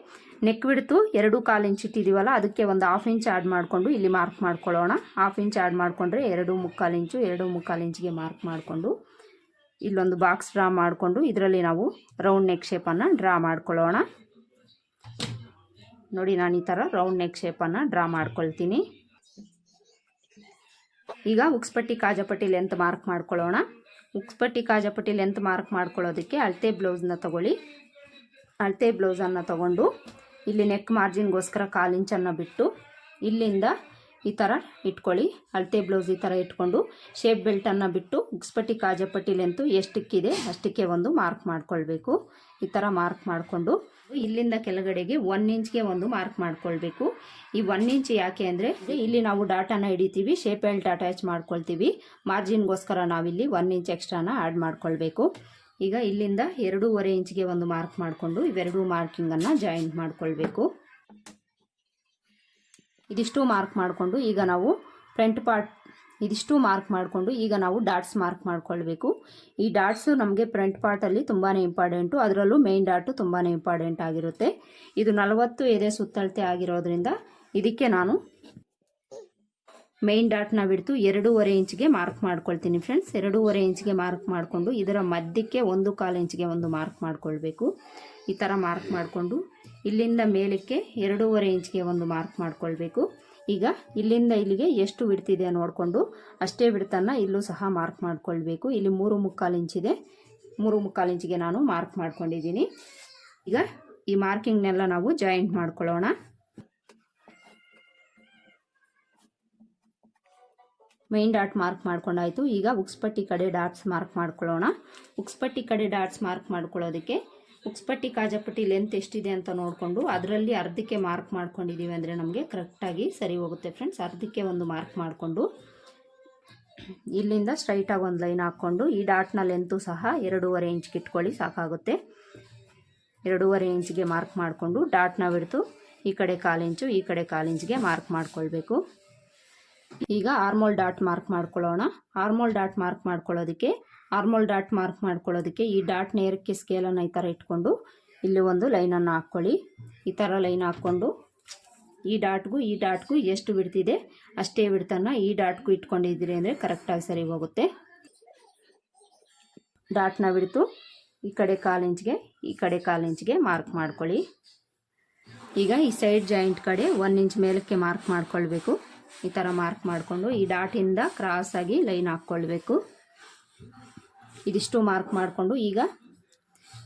ನೆಕ್ ಬಿಡ್ತು ಎರಡು ಕಾಲು ಇಂಚ್ ಇಟ್ಟಿದ್ದೀವಲ್ಲ ಅದಕ್ಕೆ ಒಂದು ಹಾಫ್ ಇಂಚ್ ಆ್ಯಡ್ ಮಾಡಿಕೊಂಡು ಇಲ್ಲಿ ಮಾರ್ಕ್ ಮಾಡ್ಕೊಳ್ಳೋಣ. ಹಾಫ್ ಇಂಚ್ ಆ್ಯಡ್ ಮಾಡಿಕೊಂಡ್ರೆ ಎರಡು ಮುಕ್ಕಾಲು ಇಂಚು ಎರಡು ಮುಕ್ಕಾಲು ಇಂಚಿಗೆ ಮಾರ್ಕ್ ಮಾಡಿಕೊಂಡು ಇಲ್ಲೊಂದು ಬಾಕ್ಸ್ ಡ್ರಾ ಮಾಡಿಕೊಂಡು ಇದರಲ್ಲಿ ನಾವು ರೌಂಡ್ ನೆಕ್ ಶೇಪನ್ನು ಡ್ರಾ ಮಾಡ್ಕೊಳ್ಳೋಣ. ನೋಡಿ, ನಾನು ಈ ಥರ ರೌಂಡ್ ನೆಕ್ ಶೇಪನ್ನು ಡ್ರಾ ಮಾಡ್ಕೊಳ್ತೀನಿ. ಈಗ ಉಕ್ಸ್ಪಟ್ಟಿ ಕಾಜಪಟ್ಟಿ ಲೆಂತ್ ಮಾರ್ಕ್ ಮಾಡ್ಕೊಳ್ಳೋಣ. ಉಕ್ಸ್ಪಟ್ಟಿ ಕಾಜಪಟ್ಟಿ ಲೆಂತ್ ಮಾರ್ಕ್ ಮಾಡ್ಕೊಳ್ಳೋದಕ್ಕೆ ಅಳತೆ ಬ್ಲೌಸ್ನ ತಗೊಳ್ಳಿ. ಅಳತೆ ಬ್ಲೌಸನ್ನು ತಗೊಂಡು ಇಲ್ಲಿ ನೆಕ್ ಮಾರ್ಜಿನ್ಗೋಸ್ಕರ ಕಾಲಿಂಚನ್ನು ಬಿಟ್ಟು ಇಲ್ಲಿಂದ ಈ ಥರ ಇಟ್ಕೊಳ್ಳಿ. ಅಳತೆ ಬ್ಲೌಸ್ ಈ ಥರ ಇಟ್ಕೊಂಡು ಶೇಪ್ ಬೆಲ್ಟನ್ನು ಬಿಟ್ಟು ಉಕ್ಸ್ಪಟ್ಟಿ ಕಾಜಪಟ್ಟಿ ಲೆಂತು ಎಷ್ಟಕ್ಕಿದೆ ಅಷ್ಟಕ್ಕೆ ಒಂದು ಮಾರ್ಕ್ ಮಾಡ್ಕೊಳ್ಬೇಕು. ಈ ಥರ ಮಾರ್ಕ್ ಮಾಡಿಕೊಂಡು ಇಲ್ಲಿಂದ ಕೆಳಗಡೆಗೆ ಒನ್ ಇಂಚ್ಗೆ ಒಂದು ಮಾರ್ಕ್ ಮಾಡ್ಕೊಳ್ಬೇಕು. ಈ ಒನ್ ಇಂಚ್ ಯಾಕೆ ಅಂದರೆ ಇಲ್ಲಿ ನಾವು ಡಾಟಾನ ಹಿಡಿತೀವಿ ಶೇಪ್ ಎಲ್ಟ್ ಅಟ್ಯಾಚ್ ಮಾಡ್ಕೊಳ್ತೀವಿ. ಮಾರ್ಜಿನ್ಗೋಸ್ಕರ ನಾವಿಲ್ಲಿ ಒನ್ ಇಂಚ್ ಎಕ್ಸ್ಟ್ರಾನ ಆ್ಯಡ್ ಮಾಡ್ಕೊಳ್ಬೇಕು. ಈಗ ಇಲ್ಲಿಂದ ಎರಡೂವರೆ ಇಂಚ್ಗೆ ಒಂದು ಮಾರ್ಕ್ ಮಾಡಿಕೊಂಡು ಇವೆರಡೂ ಮಾರ್ಕಿಂಗನ್ನು ಜಾಯಿಂಟ್ ಮಾಡ್ಕೊಳ್ಬೇಕು. ಇದಿಷ್ಟು ಮಾರ್ಕ್ ಮಾಡಿಕೊಂಡು ಈಗ ನಾವು ಫ್ರಂಟ್ ಪಾರ್ಟ್ ಇದಿಷ್ಟು ಮಾರ್ಕ್ ಮಾಡಿಕೊಂಡು ಈಗ ನಾವು ಡಾಟ್ಸ್ ಮಾರ್ಕ್ ಮಾಡ್ಕೊಳ್ಬೇಕು. ಈ ಡಾಟ್ಸು ನಮಗೆ ಫ್ರಂಟ್ ಪಾರ್ಟಲ್ಲಿ ತುಂಬಾ ಇಂಪಾರ್ಟೆಂಟು, ಅದರಲ್ಲೂ ಮೇನ್ ಡಾಟು ತುಂಬಾ ಇಂಪಾರ್ಟೆಂಟ್ ಆಗಿರುತ್ತೆ. ಇದು ನಲವತ್ತು ಎದೆ ಸುತ್ತಳತೆ ಆಗಿರೋದ್ರಿಂದ ಇದಕ್ಕೆ ನಾನು ಮೇನ್ ಡಾಟ್ನ ಬಿಡ್ತು ಎರಡೂವರೆ ಇಂಚ್ಗೆ ಮಾರ್ಕ್ ಮಾಡ್ಕೊಳ್ತೀನಿ ಫ್ರೆಂಡ್ಸ್. ಎರಡೂವರೆ ಇಂಚ್ಗೆ ಮಾರ್ಕ್ ಮಾಡಿಕೊಂಡು ಇದರ ಮಧ್ಯಕ್ಕೆ ಒಂದು ಕಾಲು ಇಂಚ್ಗೆ ಒಂದು ಮಾರ್ಕ್ ಮಾಡ್ಕೊಳ್ಬೇಕು. ಈ ಥರ ಮಾರ್ಕ್ ಮಾಡಿಕೊಂಡು ಇಲ್ಲಿಂದ ಮೇಲಕ್ಕೆ ಎರಡೂವರೆ ಇಂಚ್ಗೆ ಒಂದು ಮಾರ್ಕ್ ಮಾಡ್ಕೊಳ್ಬೇಕು. ಈಗ ಇಲ್ಲಿಂದ ಇಲ್ಲಿಗೆ ಎಷ್ಟು ಬಿಡ್ತಿದೆ ನೋಡಿಕೊಂಡು ಅಷ್ಟೇ ಬಿಡ್ತನ್ನ ಇಲ್ಲೂ ಸಹ ಮಾರ್ಕ್ ಮಾಡ್ಕೊಳ್ಬೇಕು. ಇಲ್ಲಿ ಮೂರು ಮುಕ್ಕಾಲು ಇಂಚಿದೆ ಮೂರು ಮುಕ್ಕಾಲು ಇಂಚಿಗೆ ನಾನು ಮಾರ್ಕ್ ಮಾಡ್ಕೊಂಡಿದ್ದೀನಿ. ಈಗ ಈ ಮಾರ್ಕಿಂಗ್ನೆಲ್ಲ ನಾವು ಜಾಯಿಂಟ್ ಮಾಡ್ಕೊಳ್ಳೋಣ. ಮೈನ್ ಡಾಟ್ ಮಾರ್ಕ್ ಮಾಡ್ಕೊಂಡಾಯ್ತು. ಈಗ ಉಕ್ಸ್ಪಟ್ಟಿ ಕಡೆ ಡಾಟ್ಸ್ ಮಾರ್ಕ್ ಮಾಡ್ಕೊಳ್ಳೋಣ. ಉಕ್ಸ್ಪಟ್ಟಿ ಕಡೆ ಡಾಟ್ಸ್ ಮಾರ್ಕ್ ಮಾಡ್ಕೊಳ್ಳೋದಕ್ಕೆ ಉಕ್ಸ್ಪಟ್ಟಿ, ಕಾಜಪಟ್ಟಿ ಲೆಂತ್ ಎಷ್ಟಿದೆ ಅಂತ ನೋಡಿಕೊಂಡು ಅದರಲ್ಲಿ ಅರ್ಧಕ್ಕೆ ಮಾರ್ಕ್ ಮಾಡ್ಕೊಂಡಿದ್ದೀವಿ ಅಂದರೆ ನಮಗೆ ಕರೆಕ್ಟಾಗಿ ಸರಿ ಹೋಗುತ್ತೆ ಫ್ರೆಂಡ್ಸ್ ಅರ್ಧಕ್ಕೆ ಒಂದು ಮಾರ್ಕ್ ಮಾಡಿಕೊಂಡು ಇಲ್ಲಿಂದ ಸ್ಟ್ರೈಟಾಗಿ ಒಂದು ಲೈನ್ ಹಾಕ್ಕೊಂಡು ಈ ಡಾಟ್ನ ಲೆಂತು ಸಹ ಎರಡೂವರೆ ಇಂಚ್ಗೆ ಇಟ್ಕೊಳ್ಳಿ ಸಾಕಾಗುತ್ತೆ. ಎರಡೂವರೆ ಇಂಚ್ಗೆ ಮಾರ್ಕ್ ಮಾಡಿಕೊಂಡು ಡಾಟ್ನ ಬಿಡ್ತು. ಈ ಕಡೆ ಕಾಲು ಇಂಚು ಈ ಕಡೆ ಕಾಲು ಇಂಚ್ಗೆ ಮಾರ್ಕ್ ಮಾಡ್ಕೊಳ್ಬೇಕು. ಈಗ ಆರ್ಮೋಲ್ ಡಾಟ್ ಮಾರ್ಕ್ ಮಾಡ್ಕೊಳ್ಳೋಣ. ಆರ್ಮೋಲ್ ಡಾಟ್ ಮಾರ್ಕ್ ಮಾಡ್ಕೊಳ್ಳೋದಕ್ಕೆ ಆರ್ಮೋಲ್ ಡಾಟ್ ಮಾರ್ಕ್ ಮಾಡ್ಕೊಳ್ಳೋದಕ್ಕೆ ಈ ಡಾಟ್ ನೇರಕ್ಕೆ ಸ್ಕೇಲನ್ನು ಈ ಥರ ಇಟ್ಕೊಂಡು ಇಲ್ಲಿ ಒಂದು ಲೈನನ್ನು ಹಾಕ್ಕೊಳ್ಳಿ. ಈ ಥರ ಲೈನ್ ಹಾಕ್ಕೊಂಡು ಈ ಡಾಟ್ಗೂ ಈ ಡಾಟ್ಗೂ ಎಷ್ಟು ಬಿಡ್ತಿದೆ ಅಷ್ಟೇ ಬಿಡ್ತನ್ನು ಈ ಡಾಟ್ಗೂ ಇಟ್ಕೊಂಡಿದ್ದೀರಿ ಅಂದರೆ ಕರೆಕ್ಟಾಗಿ ಸರಿ ಹೋಗುತ್ತೆ. ಡಾಟ್ನ ಬಿಡ್ತು ಈ ಕಡೆ ಕಾಲು ಇಂಚ್ಗೆ ಈ ಕಡೆ ಕಾಲು ಇಂಚ್ಗೆ ಮಾರ್ಕ್ ಮಾಡ್ಕೊಳ್ಳಿ. ಈಗ ಈ ಸೈಡ್ ಜಾಯಿಂಟ್ ಕಡೆ ಒನ್ ಇಂಚ್ ಮೇಲಕ್ಕೆ ಮಾರ್ಕ್ ಮಾಡ್ಕೊಳ್ಬೇಕು. ಈ ಥರ ಮಾರ್ಕ್ ಮಾಡಿಕೊಂಡು ಈ ಡಾಟಿಂದ ಕ್ರಾಸಾಗಿ ಲೈನ್ ಹಾಕ್ಕೊಳ್ಬೇಕು. ಇದಿಷ್ಟು ಮಾರ್ಕ್ ಮಾಡಿಕೊಂಡು ಈಗ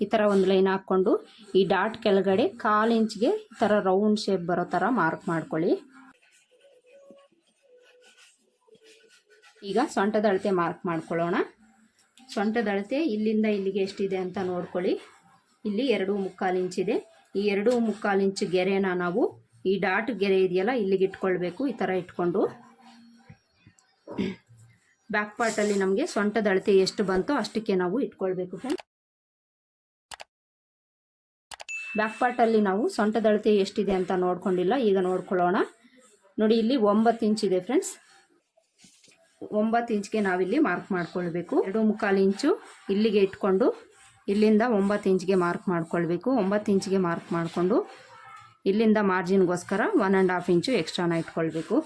ಈ ಥರ ಒಂದು ಲೈನ್ ಹಾಕ್ಕೊಂಡು ಈ ಡಾಟ್ ಕೆಳಗಡೆ ಕಾಲು ಇಂಚ್ಗೆ ಈ ಥರ ರೌಂಡ್ ಶೇಪ್ ಬರೋ ಥರ ಮಾರ್ಕ್ ಮಾಡ್ಕೊಳ್ಳಿ. ಈಗ ಸೊಂಟದ ಅಳತೆ ಮಾರ್ಕ್ ಮಾಡ್ಕೊಳ್ಳೋಣ. ಸೊಂಟದ ಅಳತೆ ಇಲ್ಲಿಂದ ಇಲ್ಲಿಗೆ ಎಷ್ಟಿದೆ ಅಂತ ನೋಡ್ಕೊಳ್ಳಿ. ಇಲ್ಲಿ ಎರಡು ಮುಕ್ಕಾಲು ಇಂಚಿದೆ ಈ ಎರಡು ಮುಕ್ಕಾಲು ಇಂಚು ಗೆರೆನ ನಾವು ಈ ಡಾಟ್ ಗೆರೆ ಇದೆಯಲ್ಲ ಇಲ್ಲಿಗೆ ಇಟ್ಕೊಳ್ಬೇಕು, ಈ ಥರ ಇಟ್ಕೊಂಡು. ಬ್ಯಾಕ್ ಪಾರ್ಟಲ್ಲಿ ನಮಗೆ ಸೊಂಟದ ಅಳತೆ ಎಷ್ಟು ಬಂತೋ ಅಷ್ಟಕ್ಕೆ ನಾವು ಇಟ್ಕೊಳ್ಬೇಕು ಫ್ರೆಂಡ್ಸ್ ಬ್ಯಾಕ್ ಪಾರ್ಟಲ್ಲಿ ನಾವು ಸೊಂಟದ ಅಳತೆ ಎಷ್ಟಿದೆ ಅಂತ ನೋಡ್ಕೊಂಡಿಲ್ಲ, ಈಗ ನೋಡ್ಕೊಳ್ಳೋಣ. ನೋಡಿ, ಇಲ್ಲಿ ಒಂಬತ್ತು ಇಂಚಿದೆ ಫ್ರೆಂಡ್ಸ್ ಒಂಬತ್ತು ಇಂಚ್ಗೆ ನಾವಿಲ್ಲಿ ಮಾರ್ಕ್ ಮಾಡ್ಕೊಳ್ಬೇಕು. ಎರಡು ಮುಕ್ಕಾಲು ಇಂಚು ಇಲ್ಲಿಗೆ ಇಟ್ಕೊಂಡು, ಇಲ್ಲಿಂದ ಒಂಬತ್ತು ಇಂಚ್ಗೆ ಮಾರ್ಕ್ ಮಾಡ್ಕೊಳ್ಬೇಕು. ಒಂಬತ್ತು ಇಂಚ್ಗೆ ಮಾರ್ಕ್ ಮಾಡಿಕೊಂಡು, ಇಲ್ಲಿಂದ ಮಾರ್ಜಿನ್ಗೋಸ್ಕರ ಒನ್ ಆ್ಯಂಡ್ ಹಾಫ್ ಇಂಚು ಎಕ್ಸ್ಟ್ರಾನ ಇಟ್ಕೊಳ್ಬೇಕು.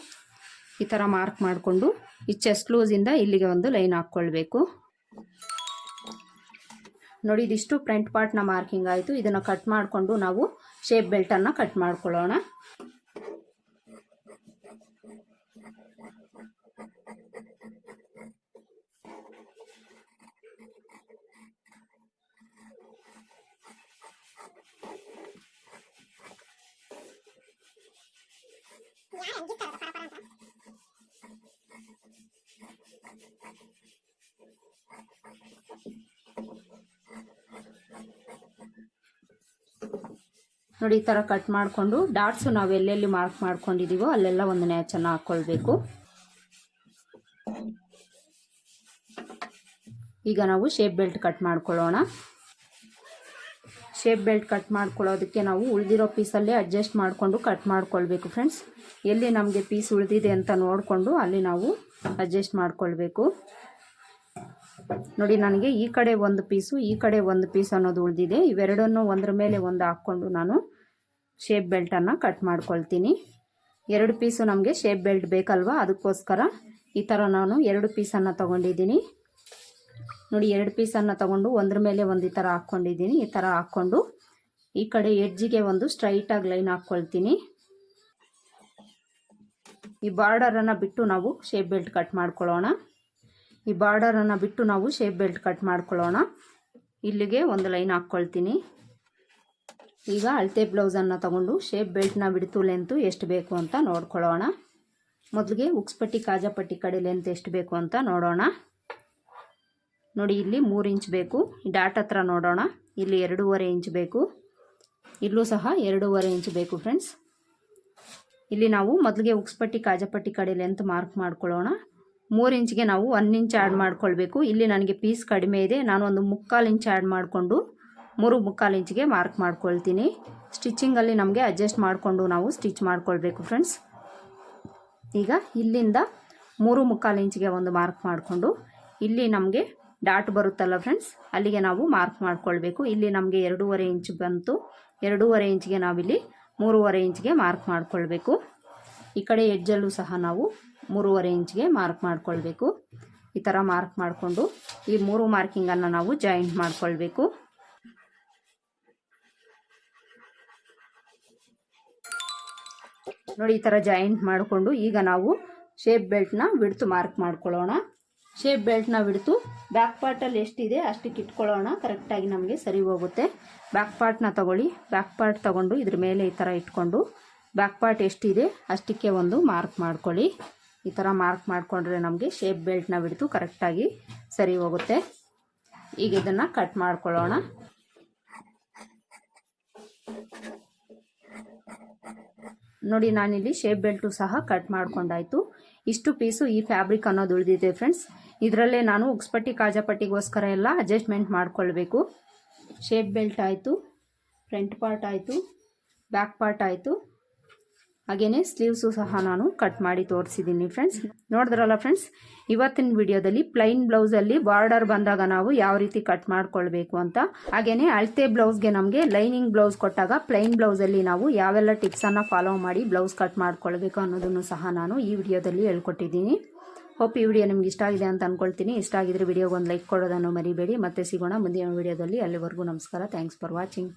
ಈ ಥರ ಮಾರ್ಕ್ ಮಾಡಿಕೊಂಡು ಈ ಚೆಸ್ಟ್ ಲೂಸಿಂದ ಇಲ್ಲಿಗೆ ಒಂದು ಲೈನ್ ಹಾಕ್ಕೊಳ್ಬೇಕು. ನೋಡಿ, ಇದಿಷ್ಟು ಫ್ರಂಟ್ ಪಾರ್ಟ್ನ ಮಾರ್ಕಿಂಗ್ ಆಯಿತು. ಇದನ್ನು ಕಟ್ ಮಾಡಿಕೊಂಡು ನಾವು ಶೇಪ್ ಬೆಲ್ಟನ್ನು ಕಟ್ ಮಾಡ್ಕೊಳ್ಳೋಣ. ನೋಡಿ, ಈ ಥರ ಕಟ್ ಮಾಡಿಕೊಂಡು ಡಾಟ್ಸು ನಾವು ಎಲ್ಲೆಲ್ಲಿ ಮಾರ್ಕ್ ಮಾಡ್ಕೊಂಡಿದ್ದೀವೋ ಅಲ್ಲೆಲ್ಲ ಒಂದು ನ್ಯಾಚನ್ನು ಹಾಕ್ಕೊಳ್ಬೇಕು ಈಗ ನಾವು ಶೇಪ್ ಬೆಲ್ಟ್ ಕಟ್ ಮಾಡ್ಕೊಳ್ಳೋಣ. ಶೇಪ್ ಬೆಲ್ಟ್ ಕಟ್ ಮಾಡ್ಕೊಳ್ಳೋದಕ್ಕೆ ನಾವು ಉಳಿದಿರೋ ಪೀಸಲ್ಲೇ ಅಡ್ಜಸ್ಟ್ ಮಾಡಿಕೊಂಡು ಕಟ್ ಮಾಡ್ಕೊಳ್ಬೇಕು ಫ್ರೆಂಡ್ಸ್ ಎಲ್ಲಿ ನಮಗೆ ಪೀಸ್ ಉಳಿದಿದೆ ಅಂತ ನೋಡಿಕೊಂಡು ಅಲ್ಲಿ ನಾವು ಅಡ್ಜಸ್ಟ್ ಮಾಡ್ಕೊಳ್ಬೇಕು. ನೋಡಿ, ನನಗೆ ಈ ಕಡೆ ಒಂದು ಪೀಸು ಈ ಕಡೆ ಒಂದು ಪೀಸ್ ಅನ್ನೋದು ಉಳಿದಿದೆ. ಇವೆರಡನ್ನು ಒಂದರ ಮೇಲೆ ಒಂದು ಹಾಕ್ಕೊಂಡು ನಾನು ಶೇಪ್ ಬೆಲ್ಟನ್ನು ಕಟ್ ಮಾಡ್ಕೊಳ್ತೀನಿ. ಎರಡು ಪೀಸು ನಮಗೆ ಶೇಪ್ ಬೆಲ್ಟ್ ಬೇಕಲ್ವಾ? ಅದಕ್ಕೋಸ್ಕರ ಈ ಥರ ನಾನು ಎರಡು ಪೀಸನ್ನು ತೊಗೊಂಡಿದ್ದೀನಿ. ನೋಡಿ, ಎರಡು ಪೀಸನ್ನು ತಗೊಂಡು ಒಂದ್ರ ಮೇಲೆ ಒಂದು ಈ ಥರ ಹಾಕ್ಕೊಂಡಿದ್ದೀನಿ ಈ ಥರ ಹಾಕ್ಕೊಂಡು ಈ ಕಡೆ ಎಡ್ಜಿಗೆ ಒಂದು ಸ್ಟ್ರೈಟಾಗಿ ಲೈನ್ ಹಾಕ್ಕೊಳ್ತೀನಿ. ಈ ಬಾರ್ಡರನ್ನು ಬಿಟ್ಟು ನಾವು ಶೇಪ್ ಬೆಲ್ಟ್ ಕಟ್ ಮಾಡ್ಕೊಳ್ಳೋಣ. ಈ ಬಾರ್ಡರನ್ನು ಬಿಟ್ಟು ನಾವು ಶೇಪ್ ಬೆಲ್ಟ್ ಕಟ್ ಮಾಡ್ಕೊಳ್ಳೋಣ. ಇಲ್ಲಿಗೆ ಒಂದು ಲೈನ್ ಹಾಕ್ಕೊಳ್ತೀನಿ. ಈಗ ಅಳತೆ ಬ್ಲೌಸನ್ನು ತಗೊಂಡು ಶೇಪ್ ಬೆಲ್ಟ್ನ ಬಿಡ್ತು ಲೆಂತು ಎಷ್ಟು ಬೇಕು ಅಂತ ನೋಡ್ಕೊಳ್ಳೋಣ. ಮೊದಲಿಗೆ ಉಕ್ಸ್ಪಟ್ಟಿ ಕಾಜಾಪಟ್ಟಿ ಕಡೆ ಲೆಂತ್ ಎಷ್ಟು ಬೇಕು ಅಂತ ನೋಡೋಣ. ನೋಡಿ, ಇಲ್ಲಿ ಮೂರು ಇಂಚ್ ಬೇಕು. ಡಾಟ್ ಹತ್ರ ನೋಡೋಣ. ಇಲ್ಲಿ ಎರಡೂವರೆ ಇಂಚ್ ಬೇಕು. ಇಲ್ಲೂ ಸಹ ಎರಡೂವರೆ ಇಂಚ್ ಬೇಕು ಫ್ರೆಂಡ್ಸ್ ಇಲ್ಲಿ ನಾವು ಮೊದಲಿಗೆ ಉಕ್ಸ್ಪಟ್ಟಿ ಕಾಜಾಪಟ್ಟಿ ಕಡೆ ಲೆಂತ್ ಮಾರ್ಕ್ ಮಾಡ್ಕೊಳ್ಳೋಣ. ಮೂರು ಇಂಚ್ಗೆ ನಾವು ಒನ್ ಇಂಚ್ ಆ್ಯಡ್ ಮಾಡ್ಕೊಳ್ಬೇಕು. ಇಲ್ಲಿ ನನಗೆ ಪೀಸ್ ಕಡಿಮೆ ಇದೆ. ನಾನು ಒಂದು ಮುಕ್ಕಾಲು ಇಂಚ್ ಆ್ಯಡ್ ಮಾಡಿಕೊಂಡು ಮೂರು ಮುಕ್ಕಾಲು ಇಂಚಿಗೆ ಮಾರ್ಕ್ ಮಾಡ್ಕೊಳ್ತೀನಿ. ಸ್ಟಿಚ್ಚಿಂಗಲ್ಲಿ ನಮಗೆ ಅಡ್ಜಸ್ಟ್ ಮಾಡಿಕೊಂಡು ನಾವು ಸ್ಟಿಚ್ ಮಾಡ್ಕೊಳ್ಬೇಕು ಫ್ರೆಂಡ್ಸ್. ಈಗ ಇಲ್ಲಿಂದ ಮೂರು ಮುಕ್ಕಾಲು ಇಂಚಿಗೆ ಒಂದು ಮಾರ್ಕ್ ಮಾಡಿಕೊಂಡು ಇಲ್ಲಿ ನಮಗೆ ಡಾಟ್ ಬರುತ್ತಲ್ಲ ಫ್ರೆಂಡ್ಸ್, ಅಲ್ಲಿಗೆ ನಾವು ಮಾರ್ಕ್ ಮಾಡ್ಕೊಳ್ಬೇಕು. ಇಲ್ಲಿ ನಮಗೆ ಎರಡೂವರೆ ಇಂಚ್ ಬಂತು. ಎರಡೂವರೆ ಇಂಚಿಗೆ ನಾವಿಲ್ಲಿ ಮೂರುವರೆ ಇಂಚ್ಗೆ ಮಾರ್ಕ್ ಮಾಡ್ಕೊಳ್ಬೇಕು. ಈ ಕಡೆ ಎಜ್ಜಲ್ಲೂ ಸಹ ನಾವು ಮೂರುವರೆ ಇಂಚ್ಗೆ ಮಾರ್ಕ್ ಮಾಡ್ಕೊಳ್ಬೇಕು. ಈ ಥರ ಮಾರ್ಕ್ ಮಾಡಿಕೊಂಡು ಈ ಮೂರು ಮಾರ್ಕಿಂಗನ್ನು ನಾವು ಜಾಯಿಂಟ್ ಮಾಡ್ಕೊಳ್ಬೇಕು. ನೋಡಿ, ಈ ಥರ ಜಾಯಿಂಟ್ ಮಾಡಿಕೊಂಡು ಈಗ ನಾವು ಶೇಪ್ ಬೆಲ್ಟ್ನ ಬಿಡ್ತು ಮಾರ್ಕ್ ಮಾಡ್ಕೊಳ್ಳೋಣ. ಶೇಪ್ ಬೆಲ್ಟ್ನ ಬಿಡ್ತು ಬ್ಯಾಕ್ ಪಾರ್ಟಲ್ಲಿ ಎಷ್ಟಿದೆ ಅಷ್ಟಕ್ಕೆ ಇಟ್ಕೊಳ್ಳೋಣ. ಕರೆಕ್ಟಾಗಿ ನಮಗೆ ಸರಿ ಹೋಗುತ್ತೆ. ಬ್ಯಾಕ್ ಪಾರ್ಟ್ನ ತಗೊಳ್ಳಿ. ಬ್ಯಾಕ್ ಪಾರ್ಟ್ ತಗೊಂಡು ಇದ್ರ ಮೇಲೆ ಈ ಥರ ಇಟ್ಕೊಂಡು ಬ್ಯಾಕ್ ಪಾರ್ಟ್ ಎಷ್ಟಿದೆ ಅಷ್ಟಕ್ಕೆ ಒಂದು ಮಾರ್ಕ್ ಮಾಡ್ಕೊಳ್ಳಿ. ಈ ಥರ ಮಾರ್ಕ್ ಮಾಡಿಕೊಂಡ್ರೆ ನಮಗೆ ಶೇಪ್ ಬೆಲ್ಟ್ನ ಬಿಡ್ತು ಕರೆಕ್ಟಾಗಿ ಸರಿ ಹೋಗುತ್ತೆ. ಈಗ ಇದನ್ನು ಕಟ್ ಮಾಡ್ಕೊಳ್ಳೋಣ. ನೋಡಿ, ನಾನಿಲ್ಲಿ ಶೇಪ್ ಬೆಲ್ಟು ಸಹ ಕಟ್ ಮಾಡ್ಕೊಂಡಾಯ್ತು. ಇಷ್ಟು ಪೀಸು ಈ ಫ್ಯಾಬ್ರಿಕ್ ಅನ್ನೋದು ಉಳಿದಿದೆ ಫ್ರೆಂಡ್ಸ್ ಇದರಲ್ಲೇ ನಾನು ಉಕ್ಸ್ಪಟ್ಟಿ, ಕಾಜಾಪಟ್ಟಿಗೋಸ್ಕರ ಎಲ್ಲ ಅಡ್ಜಸ್ಟ್ಮೆಂಟ್ ಮಾಡ್ಕೊಳ್ಬೇಕು. ಶೇಪ್ ಬೆಲ್ಟ್ ಆಯಿತು ಫ್ರಂಟ್ ಪಾರ್ಟ್ ಆಯಿತು ಬ್ಯಾಕ್ ಪಾರ್ಟ್ ಆಯಿತು. ಹಾಗೆಯೇ ಸ್ಲೀವ್ಸು ಸಹ ನಾನು ಕಟ್ ಮಾಡಿ ತೋರಿಸಿದ್ದೀನಿ ಫ್ರೆಂಡ್ಸ್ ನೋಡಿದ್ರಲ್ಲ ಫ್ರೆಂಡ್ಸ್ ಇವತ್ತಿನ ವಿಡಿಯೋದಲ್ಲಿ ಪ್ಲೈನ್ ಬ್ಲೌಸಲ್ಲಿ ಬಾರ್ಡರ್ ಬಂದಾಗ ನಾವು ಯಾವ ರೀತಿ ಕಟ್ ಮಾಡ್ಕೊಳ್ಬೇಕು ಅಂತ. ಹಾಗೆಯೇ ಅಳತೆ ಬ್ಲೌಸ್ಗೆ ನಮಗೆ ಲೈನಿಂಗ್ ಬ್ಲೌಸ್ ಕೊಟ್ಟಾಗ ಪ್ಲೈನ್ ಬ್ಲೌಸಲ್ಲಿ ನಾವು ಯಾವೆಲ್ಲ ಟಿಪ್ಸನ್ನು ಫಾಲೋ ಮಾಡಿ ಬ್ಲೌಸ್ ಕಟ್ ಮಾಡ್ಕೊಳ್ಬೇಕು ಅನ್ನೋದನ್ನು ಸಹ ನಾನು ಈ ವಿಡಿಯೋದಲ್ಲಿ ಹೇಳ್ಕೊಟ್ಟಿದ್ದೀನಿ. ಹೋಪ್ ಈ ವಿಡಿಯೋ ನಿಮ್ಗೆ ಇಷ್ಟ ಆಗಿದೆ ಅಂತ ಅಂದ್ಕೊಳ್ತೀನಿ ಇಷ್ಟ ಆಗಿದ್ರೆ ವಿಡಿಯೋಗೆ ಒಂದು ಲೈಕ್ ಕೊಡೋದನ್ನು ಮರಿಬೇಡಿ. ಮತ್ತೆ ಸಿಗೋಣ ಮುಂದಿನ ವಿಡಿಯೋದಲ್ಲಿ. ಅಲ್ಲಿವರೆಗೂ ನಮಸ್ಕಾರ. Thanks for watching